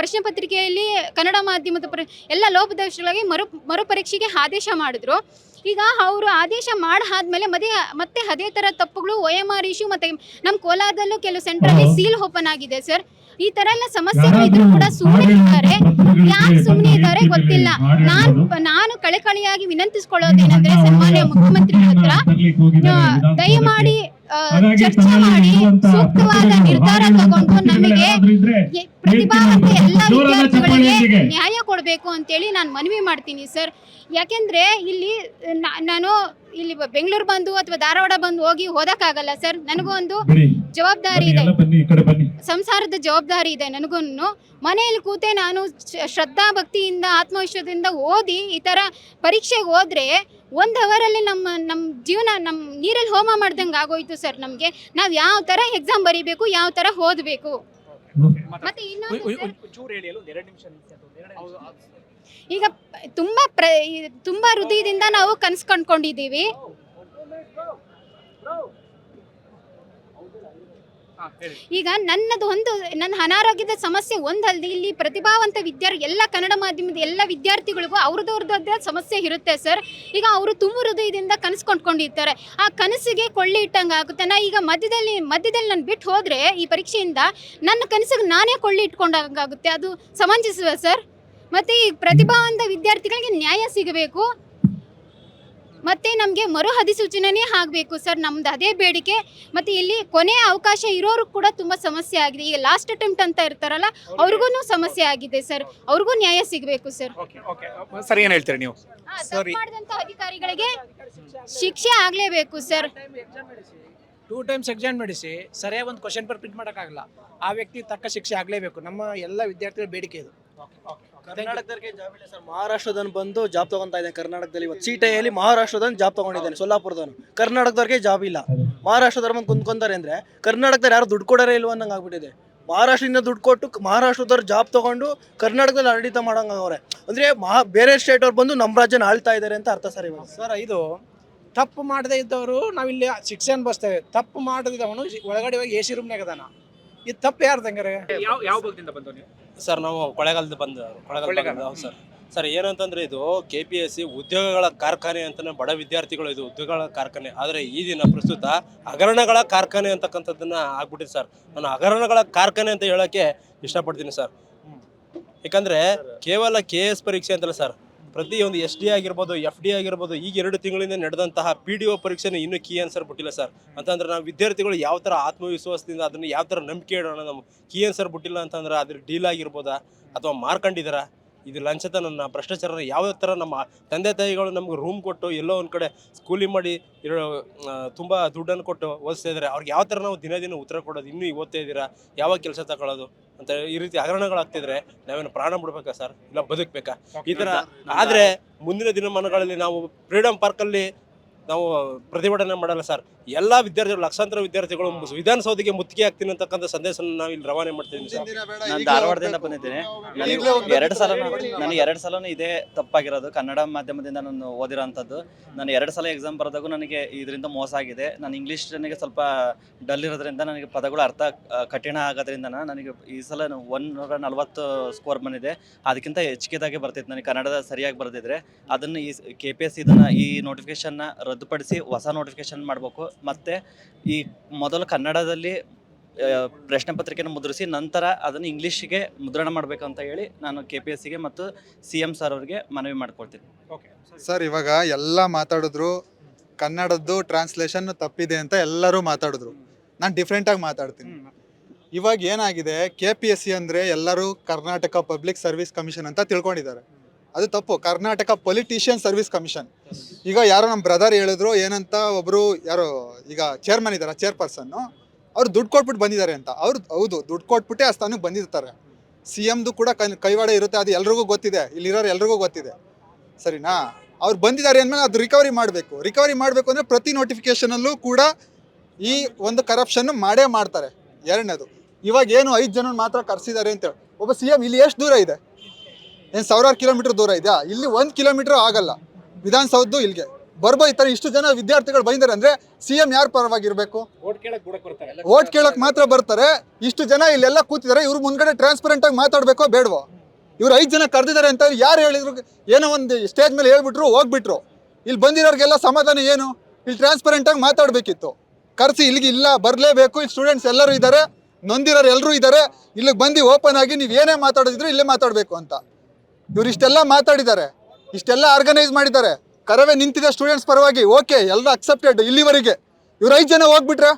C: ಪ್ರಶ್ನೆ ಪತ್ರಿಕೆಯಲ್ಲಿ ಕನ್ನಡ ಮಾಧ್ಯಮದ ಪ್ರ, ಎಲ್ಲ ಲೋಪದೋಷಗಳಿಗೆ ಮರು, ಮರುಪರೀಕ್ಷೆಗೆ ಆದೇಶ ಮಾಡಿದ್ರು. ಈಗ ಅವರು ಆದೇಶ ಮಾಡಾದ್ಮೇಲೆ ಮದೇ ಮತ್ತೆ ಅದೇ ಥರ ತಪ್ಪುಗಳು ಒ ಎಂ ಆರ್ ಇಶ್ಯೂ ಮತ್ತೆ ನಮ್ಮ ಕೋಲಾರದಲ್ಲೂ ಕೆಲವು ಸೆಂಟ್ರಲ್ಲಿ ಸೀಲ್ ಓಪನ್ ಆಗಿದೆ ಸರ್. ಈ ತರ ಎಲ್ಲ ಸಮಸ್ಯೆಗಳು ಇದ್ರು ಕೂಡ ಸುಮ್ಮನೆ ಇದ್ದಾರೆ. ಯಾಕೆ ಸುಮ್ಮನೆ ಇದ್ದಾರೆ ಗೊತ್ತಿಲ್ಲ. ನಾನು ನಾನು ಕಳೆಕಳಿಯಾಗಿ ವಿನಂತಿಸ್ಕೊಳ್ಳೋದೇನೆಂದ್ರೆ ಸನ್ಮಾನ್ಯ ಮುಖ್ಯಮಂತ್ರಿ ಹತ್ರ ದಯಮಾಡಿ ಚರ್ಚೆ ಮಾಡಿ ಸೂಕ್ತವಾದ ನಿರ್ಧಾರ ತಗೊಂಡು ನಮಗೆ ಪ್ರತಿಭಾವಂತ ಎಲ್ಲ ವಿದ್ಯಾರ್ಥಿಗಳಿಗೆ ನ್ಯಾಯ ಕೊಡಬೇಕು ಅಂತೇಳಿ ನಾನು ಮನವಿ ಮಾಡ್ತೀನಿ ಸರ್. ಯಾಕೆಂದ್ರೆ ಇಲ್ಲಿ ನಾನು ಇಲ್ಲಿ ಬೆಂಗಳೂರು ಬಂದು ಅಥವಾ ಧಾರವಾಡ ಬಂದು ಹೋಗಿ ಓದಕ್ಕಾಗಲ್ಲ ಸರ್. ನನಗೂ ಒಂದು ಜವಾಬ್ದಾರಿ ಇದೆ. ಸಂಸಾರದ ಜವಾಬ್ದಾರಿ ಇದೆ ನನಗೂ ಮನೆಯಲ್ಲಿ ಕೂತೆ ನಾನು ಶ್ರದ್ಧಾ ಭಕ್ತಿಯಿಂದ ಆತ್ಮವಿಶ್ವಾಸದಿಂದ ಓದಿ ಈ ಥರ ಪರೀಕ್ಷೆಗೆ ಹೋದರೆ ಒಂದು ಅವರಲ್ಲಿ ನಮ್ಮ ನಮ್ಮ ಜೀವನ ನಮ್ಮ ನೀರಲ್ಲಿ ಹೋಮ ಮಾಡ್ದಂಗೆ ಆಗೋಯ್ತು ಸರ್ ನಮಗೆ. ನಾವು ಯಾವ ಥರ ಎಕ್ಸಾಮ್ ಬರೀಬೇಕು ಯಾವ ಥರ ಓದಬೇಕು. ಮತ್ತೆ ಈಗ ತುಂಬ ತುಂಬಾ ಪ್ರ ತುಂಬ ತುಂಬಾ ಹೃದಯದಿಂದ ನಾವು ಕನಸು ಕಂಡ್ಕೊಂಡಿದ್ದೀವಿ. ಈಗ ನನ್ನದು ಒಂದು, ನನ್ನ ಅನಾರೋಗ್ಯದ ಸಮಸ್ಯೆ ಒಂದಲ್ಲದೆ ಇಲ್ಲಿ ಪ್ರತಿಭಾವಂತ ವಿದ್ಯಾರ್ಥಿ ಎಲ್ಲ ಕನ್ನಡ ಮಾಧ್ಯಮದ ಎಲ್ಲ ವಿದ್ಯಾರ್ಥಿಗಳಿಗೂ ಅವ್ರದವ್ರದ್ದೇ ಸಮಸ್ಯೆ ಇರುತ್ತೆ ಸರ್. ಈಗ ಅವರು ತುಂಬ ಹೃದಯದಿಂದ ಕನಸು ಕೊಂಡ್ಕೊಂಡಿರ್ತಾರೆ. ಆ ಕನಸಿಗೆ ಕೊಳ್ಳಿ ಇಟ್ಟಂಗೆ ಆಗುತ್ತೆ. ನಾ ಈಗ ಮಧ್ಯದಲ್ಲಿ ಮಧ್ಯದಲ್ಲಿ ನಾನು ಬಿಟ್ಟು ಹೋದರೆ ಈ ಪರೀಕ್ಷೆಯಿಂದ ನನ್ನ ಕನಸಿಗೆ ನಾನೇ ಕೊಳ್ಳಿ ಇಟ್ಕೊಂಡಂಗಾಗುತ್ತೆ. ಅದು ಸಮಂಜಿಸುವ ಸರ್? ಮತ್ತು ಈ ಪ್ರತಿಭಾವಂತ ವಿದ್ಯಾರ್ಥಿಗಳಿಗೆ ನ್ಯಾಯ ಸಿಗಬೇಕು. ಮತ್ತೆ ನಮಗೆ ಮರು ಅಧಿಸೂಚನೆಯೇ ಆಗಬೇಕು ಸರ್ ನಮ್ದು ಅದೇ ಬೇಡಿಕೆ. ಮತ್ತು ಇಲ್ಲಿ ಕೊನೆಯ ಅವಕಾಶ ಇರೋರು ಕೂಡ ತುಂಬ ಸಮಸ್ಯೆ ಆಗಿದೆ. ಈಗ ಲಾಸ್ಟ್ ಅಟೆಂಪ್ಟ್ ಅಂತ ಇರ್ತಾರಲ್ಲ ಅವ್ರಿಗೂ ಸಮಸ್ಯೆ ಆಗಿದೆ ಸರ್. ಅವ್ರಿಗೂ ನ್ಯಾಯ ಸಿಗಬೇಕು ಸರ್.
A: ಸರ್ ಏನು ಹೇಳ್ತೀರಿ ನೀವು.
C: ಮಾಡಿದಂಥ ಅಧಿಕಾರಿಗಳಿಗೆ ಶಿಕ್ಷೆ ಆಗಲೇಬೇಕು ಸರ್.
D: ಟೂ ಟೈಮ್ಸ್ ಎಕ್ಸಾಮ್ ನಡೆಸಿ ಸರಿಯಾಗಿ ಒಂದು ಕ್ವಶನ್ ಪೇಪರ್ ಪ್ರಿಂಟ್ ಮಾಡೋಕ್ಕಾಗಲ್ಲ. ಆ ವ್ಯಕ್ತಿ ತಕ್ಕ ಶಿಕ್ಷೆ ಆಗಲೇಬೇಕು. ನಮ್ಮ ಎಲ್ಲ ವಿದ್ಯಾರ್ಥಿಗಳ ಬೇಡಿಕೆ ಇದು.
E: ಕರ್ನಾಟಕದವರಿಗೆ ಜಾಬ್ ಇಲ್ಲ ಸರ್. ಮಹಾರಾಷ್ಟ್ರದನ್ ಬಂದು ಜಾಬ್ ತಗೊಂತ ಇದ್ದಾನೆ ಕರ್ನಾಟಕದಲ್ಲಿ ಇವತ್ತು. ಸಿಟಿಯಲ್ಲಿ ಮಹಾರಾಷ್ಟ್ರದ ಜಾಬ್ ತಗೊಂಡಿದ್ದಾನೆ ಸೊಲ್ಲಾಪುರದವನು. ಕರ್ನಾಟಕದವರಿಗೆ ಜಾಬ್ ಇಲ್ಲ. ಮಹಾರಾಷ್ಟ್ರದವ್ರ ಬಂದು ಕುಂತ್ಕೊಂತಾರೆ ಅಂದ್ರೆ ಕರ್ನಾಟಕದವ್ರು ಯಾರು ದುಡ್ಡು ಕೊಡೋರೇ ಇಲ್ವ ಅನ್ನಂಗೆ ಆಗ್ಬಿಟ್ಟಿದೆ. ಮಹಾರಾಷ್ಟ್ರದಿಂದ ದುಡ್ಡು ಕೊಟ್ಟು ಮಹಾರಾಷ್ಟ್ರದವ್ರು ಜಾಬ್ ತಗೊಂಡು ಕರ್ನಾಟಕದಲ್ಲಿ ಆಡಳಿತ ಮಾಡಂಗೆ ಅವರೆ ಅಂದ್ರೆ ಮಹಾ ಬೇರೆ ಸ್ಟೇಟ್ ಅವ್ರು ಬಂದು ನಮ್ಮ ರಾಜ್ಯನ ಆಳ್ತಾ ಇದ್ದಾರೆ ಅಂತ ಅರ್ಥ ಸರ್ ಇವಾಗ.
D: ಸರ್ ಇದು ತಪ್ಪು ಮಾಡದೇ ಇದ್ದವರು ನಾವಿಲ್ಲಿ ಶಿಕ್ಷೆ ಅನ್ಭವಿಸ್ತೇವೆ ತಪ್ಪು ಮಾಡದಿದ್ದವನು ಒಳಗಡೆ ಹೋಗಿ ಎ ಸಿ ರೂಮ್ನಾಗ ಅದಾನ. ಇದು ತಪ್ಪು ಯಾರ್ದು ಹಂಗಾರೆ?
A: ಯಾವ ಯಾವ ಭಾಗದಿಂದ ಬಂದವ ನೀವು?
F: ಸರ್ ನಾವು ಕೊಳೆಗಾಲದ ಬಂದ
A: ಕೊಳ್ಳೇಗಾಲ.
F: ಕೊಳ್ಳೇಗಾಲ ಹೌದು ಸರ್.
G: ಸರ್ ಏನಂತಂದ್ರೆ ಇದು ಕೆ ಪಿ ಎಸ್ ಸಿ ಉದ್ಯೋಗಗಳ ಕಾರ್ಖಾನೆ ಅಂತಾನೆ ಬಡ ವಿದ್ಯಾರ್ಥಿಗಳು ಇದು ಉದ್ಯೋಗಗಳ ಕಾರ್ಖಾನೆ. ಆದರೆ ಈ ದಿನ ಪ್ರಸ್ತುತ ಹಗರಣಗಳ ಕಾರ್ಖಾನೆ ಅಂತಕ್ಕಂಥದ್ದನ್ನ ಆಗ್ಬಿಟ್ಟಿದೆ ಸರ್. ನಾನು ಹಗರಣಗಳ ಕಾರ್ಖಾನೆ ಅಂತ ಹೇಳಕ್ಕೆ ಇಷ್ಟಪಡ್ತೀನಿ ಸರ್. ಯಾಕಂದ್ರೆ ಕೇವಲ ಕೆ ಎಸ್ ಪರೀಕ್ಷೆ ಅಂತಲ್ಲ ಸರ್. ಪ್ರತಿಯೊಂದು ಎಸ್ ಡಿ ಆಗಿರ್ಬೋದು, ಎಫ್ ಡಿ ಆಗಿರ್ಬೋದು, ಈಗ ಎರಡು ತಿಂಗಳಿಂದ ನಡೆದಂತಹ ಪಿ ಡಿ ಒ ಪರೀಕ್ಷೆನ ಇನ್ನೂ ಕೀ ಆನ್ಸರ್ ಬಿಟ್ಟಿಲ್ಲ ಸರ್. ಅಂತಂದ್ರೆ ನಾವು ವಿದ್ಯಾರ್ಥಿಗಳು ಯಾವ ಥರ ಆತ್ಮವಿಶ್ವಾಸದಿಂದ ಅದನ್ನು ಯಾವ ಥರ ನಂಬಿಕೆ ಇಡೋಣ ನಮ್ಮ ಕೀ ಆನ್ಸರ್ ಬಿಟ್ಟಿಲ್ಲ ಅಂತಂದ್ರೆ ಅದ್ರ ಡೀಲ್ ಆಗಿರ್ಬೋದಾ ಅಥವಾ ಮಾರ್ಕೊಂಡಿದಾರ ಇದು ಲಂಚತನ ಭ್ರಷ್ಟಾಚಾರ ಯಾವ ಥರ ನಮ್ಮ ತಂದೆ ತಾಯಿಗಳು ನಮ್ಗೆ ರೂಮ್ ಕೊಟ್ಟು ಎಲ್ಲೋ ಒಂದು ಕಡೆ ಸ್ಕೂಲಿಂಗ್ ಮಾಡಿ, ಇರೋ ತುಂಬ ದುಡ್ಡನ್ನು ಕೊಟ್ಟು ಓದಿಸ್ತಾ ಇದ್ದಾರೆ ಅವ್ರಿಗೆ ಯಾವ ಥರ ನಾವು ದಿನ ದಿನ ಉತ್ತರ ಕೊಡೋದು, ಇನ್ನೂ ಓದ್ತಾ ಇದ್ದೀರಾ, ಯಾವಾಗ ಕೆಲಸ ತಗೊಳ್ಳೋದು ಅಂತ ಈ ರೀತಿ ಹಗರಣಗಳಾಗ್ತಿದ್ರೆ ನಾವೇನು ಪ್ರಾಣ ಬಿಡ್ಬೇಕಾ ಸರ್? ಇಲ್ಲ ಬದುಕಬೇಕಾ? ಈ ಥರ ಆದರೆ ಮುಂದಿನ ದಿನಮಾನಗಳಲ್ಲಿ ನಾವು ಫ್ರೀಡಮ್ ಪಾರ್ಕಲ್ಲಿ ನಾವು ಪ್ರತಿಭಟನೆ ಮಾಡಲ್ಲ ಸರ್. ಎಲ್ಲ ವಿದ್ಯಾರ್ಥಿಗಳು ಲಕ್ಷಾಂತರ ವಿದ್ಯಾರ್ಥಿಗಳು ವಿಧಾನಸೌಧಕ್ಕೆ ಮುತ್ತಿಗೆ ಆಗ್ತೀನಿ ಅಂತಕ್ಕಂಥ ಸಂದೇಶನ ನಾವು ಇಲ್ಲಿ ರವಾನೆ ಮಾಡ್ತಿದ್ದೀವಿ ಸರ್.
F: ನಾನು ಧಾರವಾಡದಿಂದ ಬಂದಿದ್ದೀನಿ. ನನಗೆ ಎರಡು ಸಲ ನನಗೆ ಎರಡು ಸಲನೂ ಇದೇ ತಪ್ಪಾಗಿರೋದು. ಕನ್ನಡ ಮಾಧ್ಯಮದಿಂದ ನಾನು ಓದಿರೋಂಥದ್ದು. ನಾನು ಎರಡು ಸಲ ಎಕ್ಸಾಮ್ ಬರೆದಾಗೂ ನನಗೆ ಇದರಿಂದ ಮೋಸ ಆಗಿದೆ. ನಾನು ಇಂಗ್ಲೀಷ್ ನನಗೆ ಸ್ವಲ್ಪ ಡಲ್ ಇರೋದ್ರಿಂದ ನನಗೆ ಪದಗಳು ಅರ್ಥ ಕಠಿಣ ಆಗೋದ್ರಿಂದ ನನಗೆ ಈ ಸಲ ಒಂದೂರ ನಲ್ವತ್ತು ಸ್ಕೋರ್ ಬಂದಿದೆ. ಅದಕ್ಕಿಂತ ಹೆಚ್ಚಿಗೆದಾಗೆ ಬರ್ತಿತ್ತು. ನನಗೆ ಕನ್ನಡದ ಸರಿಯಾಗಿ ಬರೆದಿದ್ರೆ ಅದನ್ನು ಈ ಕೆ ಪಿ ಎಸ್ ಇದನ್ನು ಈ ನೋಟಿಫಿಕೇಶನ್ನ ರದ್ದುಪಡಿಸಿ ಹೊಸ ನೋಟಿಫಿಕೇಶನ್ ಮಾಡಬೇಕು. ಮತ್ತು ಈ ಮೊದಲು ಕನ್ನಡದಲ್ಲಿ ಪ್ರಶ್ನೆ ಪತ್ರಿಕೆಯನ್ನು ಮುದ್ರಿಸಿ ನಂತರ ಅದನ್ನು ಇಂಗ್ಲೀಷಿಗೆ ಮುದ್ರಣ ಮಾಡಬೇಕು ಅಂತ ಹೇಳಿ ನಾನು ಕೆ ಪಿ ಎಸ್ ಸಿಗೆ ಮತ್ತು ಸಿ ಎಂ ಸರ್ ಅವರಿಗೆ ಮನವಿ ಮಾಡ್ಕೊಳ್ತೀನಿ.
H: ಸರ್ ಇವಾಗ ಎಲ್ಲ ಮಾತಾಡಿದ್ರು ಕನ್ನಡದ್ದು ಟ್ರಾನ್ಸ್ಲೇಷನ್ ತಪ್ಪಿದೆ ಅಂತ ಎಲ್ಲರೂ ಮಾತಾಡಿದ್ರು. ನಾನು ಡಿಫ್ರೆಂಟಾಗಿ ಮಾತಾಡ್ತೀನಿ. ಇವಾಗ ಏನಾಗಿದೆ ಕೆ ಪಿ ಎಸ್ ಸಿ ಅಂದರೆ ಎಲ್ಲರೂ ಕರ್ನಾಟಕ ಪಬ್ಲಿಕ್ ಸರ್ವಿಸ್ ಕಮಿಷನ್ ಅಂತ ತಿಳ್ಕೊಂಡಿದ್ದಾರೆ. ಅದು ತಪ್ಪು. ಕರ್ನಾಟಕ ಪೊಲಿಟಿಷಿಯನ್ ಸರ್ವಿಸ್ ಕಮಿಷನ್ ಈಗ ಯಾರೋ ನಮ್ಮ ಬ್ರದರ್ ಹೇಳಿದ್ರು, ಏನಂತ ಒಬ್ಬರು ಯಾರೋ ಈಗ ಚೇರ್ಮನ್ ಇದ್ದಾರೆ ಚೇರ್ಪರ್ಸನ್ನು ಅವ್ರು ದುಡ್ಡು ಕೊಟ್ಬಿಟ್ಟು ಬಂದಿದ್ದಾರೆ ಅಂತ. ಅವ್ರು, ಹೌದು, ದುಡ್ಡು ಕೊಟ್ಬಿಟ್ಟೆ ಆ ಸ್ಥಾನಕ್ಕೆ ಬಂದಿರ್ತಾರೆ. ಸಿ ಎಮ್ದು ಕೂಡ ಕೈ, ಕೈವಾಡ ಇರುತ್ತೆ, ಅದು ಎಲ್ರಿಗೂ ಗೊತ್ತಿದೆ. ಇಲ್ಲಿರೋರು ಎಲ್ರಿಗೂ ಗೊತ್ತಿದೆ. ಸರಿನಾ? ಅವ್ರು ಬಂದಿದ್ದಾರೆ ಅಂದಮೇಲೆ ಅದು ರಿಕವರಿ ಮಾಡಬೇಕು. ರಿಕವರಿ ಮಾಡಬೇಕು ಅಂದರೆ ಪ್ರತಿ ನೋಟಿಫಿಕೇಷನಲ್ಲೂ ಕೂಡ ಈ ಒಂದು ಕರಪ್ಷನ್ ಮಾಡೇ ಮಾಡ್ತಾರೆ. ಎರಡನೇದು. ಇವಾಗ ಏನು ಐದು ಜನ ಮಾತ್ರ ಕರೆಸಿದ್ದಾರೆ ಅಂತೇಳಿ ಒಬ್ಬ ಸಿ ಎಂ ಇಲ್ಲಿ ಎಷ್ಟು ದೂರ ಇದೆ? ಏನು ಸಾವಿರಾರು ಕಿಲೋಮೀಟರ್ ದೂರ ಇದೆಯಾ? ಇಲ್ಲಿ ಒಂದು ಕಿಲೋಮೀಟರ್ ಆಗಲ್ಲ. ವಿಧಾನಸೌಧದ್ದು ಇಲ್ಲಿಗೆ. ಬರ್ಬೋ ಈ ಥರ ಇಷ್ಟು ಜನ ವಿದ್ಯಾರ್ಥಿಗಳು ಬಂದಿದ್ದಾರೆ ಅಂದರೆ ಸಿ ಎಂ ಯಾರು ಪರವಾಗಿರಬೇಕು?
A: ಓಟ್ ಕೇಳಕ್ ಬರ್ತಾರೆ
H: ಓಟ್ ಕೇಳಕ್ ಮಾತ್ರ ಬರ್ತಾರೆ. ಇಷ್ಟು ಜನ ಇಲ್ಲೆಲ್ಲ ಕೂತಿದ್ದಾರೆ. ಇವ್ರು ಮುಂದ್ಗಡೆ ಟ್ರಾನ್ಸ್ಪರೆಂಟ್ ಆಗಿ ಮಾತಾಡ್ಬೇಕೋ ಬೇಡವೋ? ಇವ್ರು ಐದು ಜನ ಕರೆದಿದ್ದಾರೆ ಅಂತ ಯಾರು ಹೇಳಿದ್ರು? ಏನೋ ಒಂದು ಸ್ಟೇಜ್ ಮೇಲೆ ಹೇಳ್ಬಿಟ್ರು ಹೋಗ್ಬಿಟ್ರು. ಇಲ್ಲಿ ಬಂದಿರೋರಿಗೆಲ್ಲ ಸಮಾಧಾನ ಏನು? ಇಲ್ಲಿ ಟ್ರಾನ್ಸ್ಪರೆಂಟ್ ಆಗಿ ಮಾತಾಡ್ಬೇಕಿತ್ತು. ಕರೆಸಿ ಇಲ್ಲಿಗೆ ಇಲ್ಲ ಬರಲೇಬೇಕು. ಇಲ್ಲಿ ಸ್ಟೂಡೆಂಟ್ಸ್ ಎಲ್ಲರೂ ಇದ್ದಾರೆ. ನೊಂದಿರೋರು ಎಲ್ಲರೂ ಇದ್ದಾರೆ. ಇಲ್ಲಿಗೆ ಬಂದು ಓಪನ್ ಆಗಿ ನೀವು ಏನೇ ಮಾತಾಡೋದಿದ್ರು ಇಲ್ಲೇ ಮಾತಾಡಬೇಕು ಅಂತ. ಇವ್ರು ಇಷ್ಟೆಲ್ಲ ಮಾತಾಡಿದ್ದಾರೆ, ಇಷ್ಟೆಲ್ಲ ಆರ್ಗನೈಸ್ ಮಾಡಿದ್ದಾರೆ. ಕರವೇ ನಿಂತಿದೆ ಸ್ಟೂಡೆಂಟ್ಸ್ ಪರವಾಗಿ. ಓಕೆ ಎಲ್ಲ ಅಕ್ಸೆಪ್ಟೆಡ್ ಇಲ್ಲಿವರೆಗೆ. ಇವ್ರು ಐದು ಜನ ಹೋಗ್ಬಿಟ್ರೆ?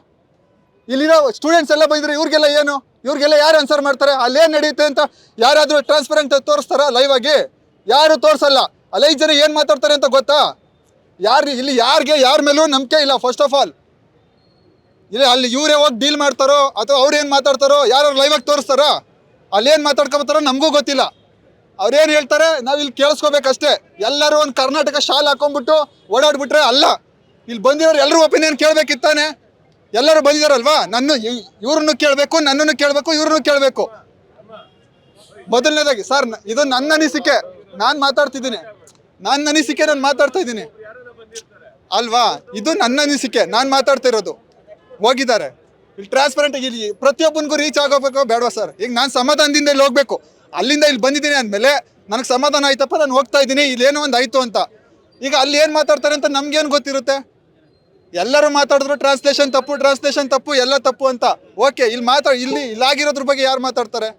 H: ಇಲ್ಲಿರೋ ಸ್ಟೂಡೆಂಟ್ಸ್ ಎಲ್ಲ ಬಂದ್ರೆ ಇವ್ರಿಗೆಲ್ಲ ಏನು? ಇವ್ರಿಗೆಲ್ಲ ಯಾರು ಆನ್ಸರ್ ಮಾಡ್ತಾರೆ? ಅಲ್ಲೇನು ನಡೆಯುತ್ತೆ ಅಂತ ಯಾರಾದರೂ ಟ್ರಾನ್ಸ್ಪರೆಂಟ್ ತೋರಿಸ್ತಾರ ಲೈವ್ ಆಗಿ? ಯಾರು ತೋರಿಸಲ್ಲ? ಅಲ್ಲಿ ಐದು ಜನ ಏನು ಮಾತಾಡ್ತಾರೆ ಅಂತ ಗೊತ್ತಾ? ಯಾರು, ಇಲ್ಲಿ ಯಾರಿಗೆ, ಯಾರ ಮೇಲೂ ನಂಬಿಕೆ ಇಲ್ಲ ಫಸ್ಟ್ ಆಫ್ ಆಲ್ ಇಲ್ಲಿ ಅಲ್ಲಿ ಇವರೇ ಹೋಗಿ ಡೀಲ್ ಮಾಡ್ತಾರೋ, ಅಥವಾ ಅವ್ರು ಏನು ಮಾತಾಡ್ತಾರೋ ಯಾರು ಲೈವಾಗಿ ತೋರಿಸ್ತಾರೋ? ಅಲ್ಲಿ ಏನು ಮಾತಾಡ್ಕೊಬತ್ತಾರೋ ನಮಗೂ ಗೊತ್ತಿಲ್ಲ. ಅವ್ರೇನು ಹೇಳ್ತಾರೆ? ನಾವು ಇಲ್ಲಿ ಕೇಳಿಸ್ಕೋಬೇಕಷ್ಟೇ. ಎಲ್ಲರೂ ಒಂದು ಕರ್ನಾಟಕ ಶಾಲೆ ಹಾಕೊಂಡ್ಬಿಟ್ಟು ಓಡಾಡ್ಬಿಟ್ರೆ ಅಲ್ಲ. ಇಲ್ಲಿ ಬಂದಿರೋರು ಎಲ್ಲರೂ ಒಪಿನಿಯನ್ ಕೇಳಬೇಕಿತ್ತಾನೆ? ಎಲ್ಲರೂ ಬಂದಿದಾರಲ್ವಾ? ನನ್ನ ಇವ್ರನ್ನು ಕೇಳಬೇಕು, ನನ್ನನ್ನು ಕೇಳಬೇಕು, ಇವ್ರನ್ನು ಕೇಳಬೇಕು. ಮೊದಲನೇದಾಗಿ, ಸರ್ ಇದು ನನ್ನ ಅನಿಸಿಕೆ. ನಾನು ಮಾತಾಡ್ತಿದ್ದೀನಿ. ನನ್ನ ಅನಿಸಿಕೆ, ನಾನು ಮಾತಾಡ್ತಾ ಇದ್ದೀನಿ. ಅಲ್ವಾ? ಇದು ನನ್ನ ಅನಿಸಿಕೆ. ನಾನು ಮಾತಾಡ್ತಾ ಇರೋದು. ಹೋಗಿದ್ದಾರೆ. ಇಲ್ಲಿ ಟ್ರಾನ್ಸ್ಪರೆಂಟ್ ಇಲ್ಲಿ ಪ್ರತಿಯೊಬ್ಬನಿಗೂ ರೀಚ್ ಆಗೋಬೇಕು ಬೇಡವಾ, ಸರ್? ಈಗ ನಾನು ಸಮಾಧಾನದಿಂದ ಇಲ್ಲಿ ಹೋಗ್ಬೇಕು. ಅಲ್ಲಿಂದ ಇಲ್ಲಿ ಬಂದಿದ್ದೀನಿ ಅಂದಮೇಲೆ ನನಗೆ ಸಮಾಧಾನ ಆಯ್ತಪ್ಪ, ನಾನು ಹೋಗ್ತಾ ಇದ್ದೀನಿ, ಇಲ್ಲೇನೋ ಒಂದು ಆಯಿತು ಅಂತ. ಈಗ ಅಲ್ಲಿ ಏನು ಮಾತಾಡ್ತಾರೆ ಅಂತ ನಮಗೇನು ಗೊತ್ತಿರುತ್ತೆ? ಎಲ್ಲರೂ ಮಾತಾಡಿದ್ರು ಟ್ರಾನ್ಸ್ಲೇಷನ್ ತಪ್ಪು ಟ್ರಾನ್ಸ್ಲೇಷನ್ ತಪ್ಪು, ಎಲ್ಲ ತಪ್ಪು ಅಂತ. ಓಕೆ ಇಲ್ಲಿ ಮಾತಾಡಿ, ಇಲ್ಲಿ, ಇಲ್ಲಾಗಿರೋದ್ರ ಬಗ್ಗೆ ಯಾರು ಮಾತಾಡ್ತಾರೆ?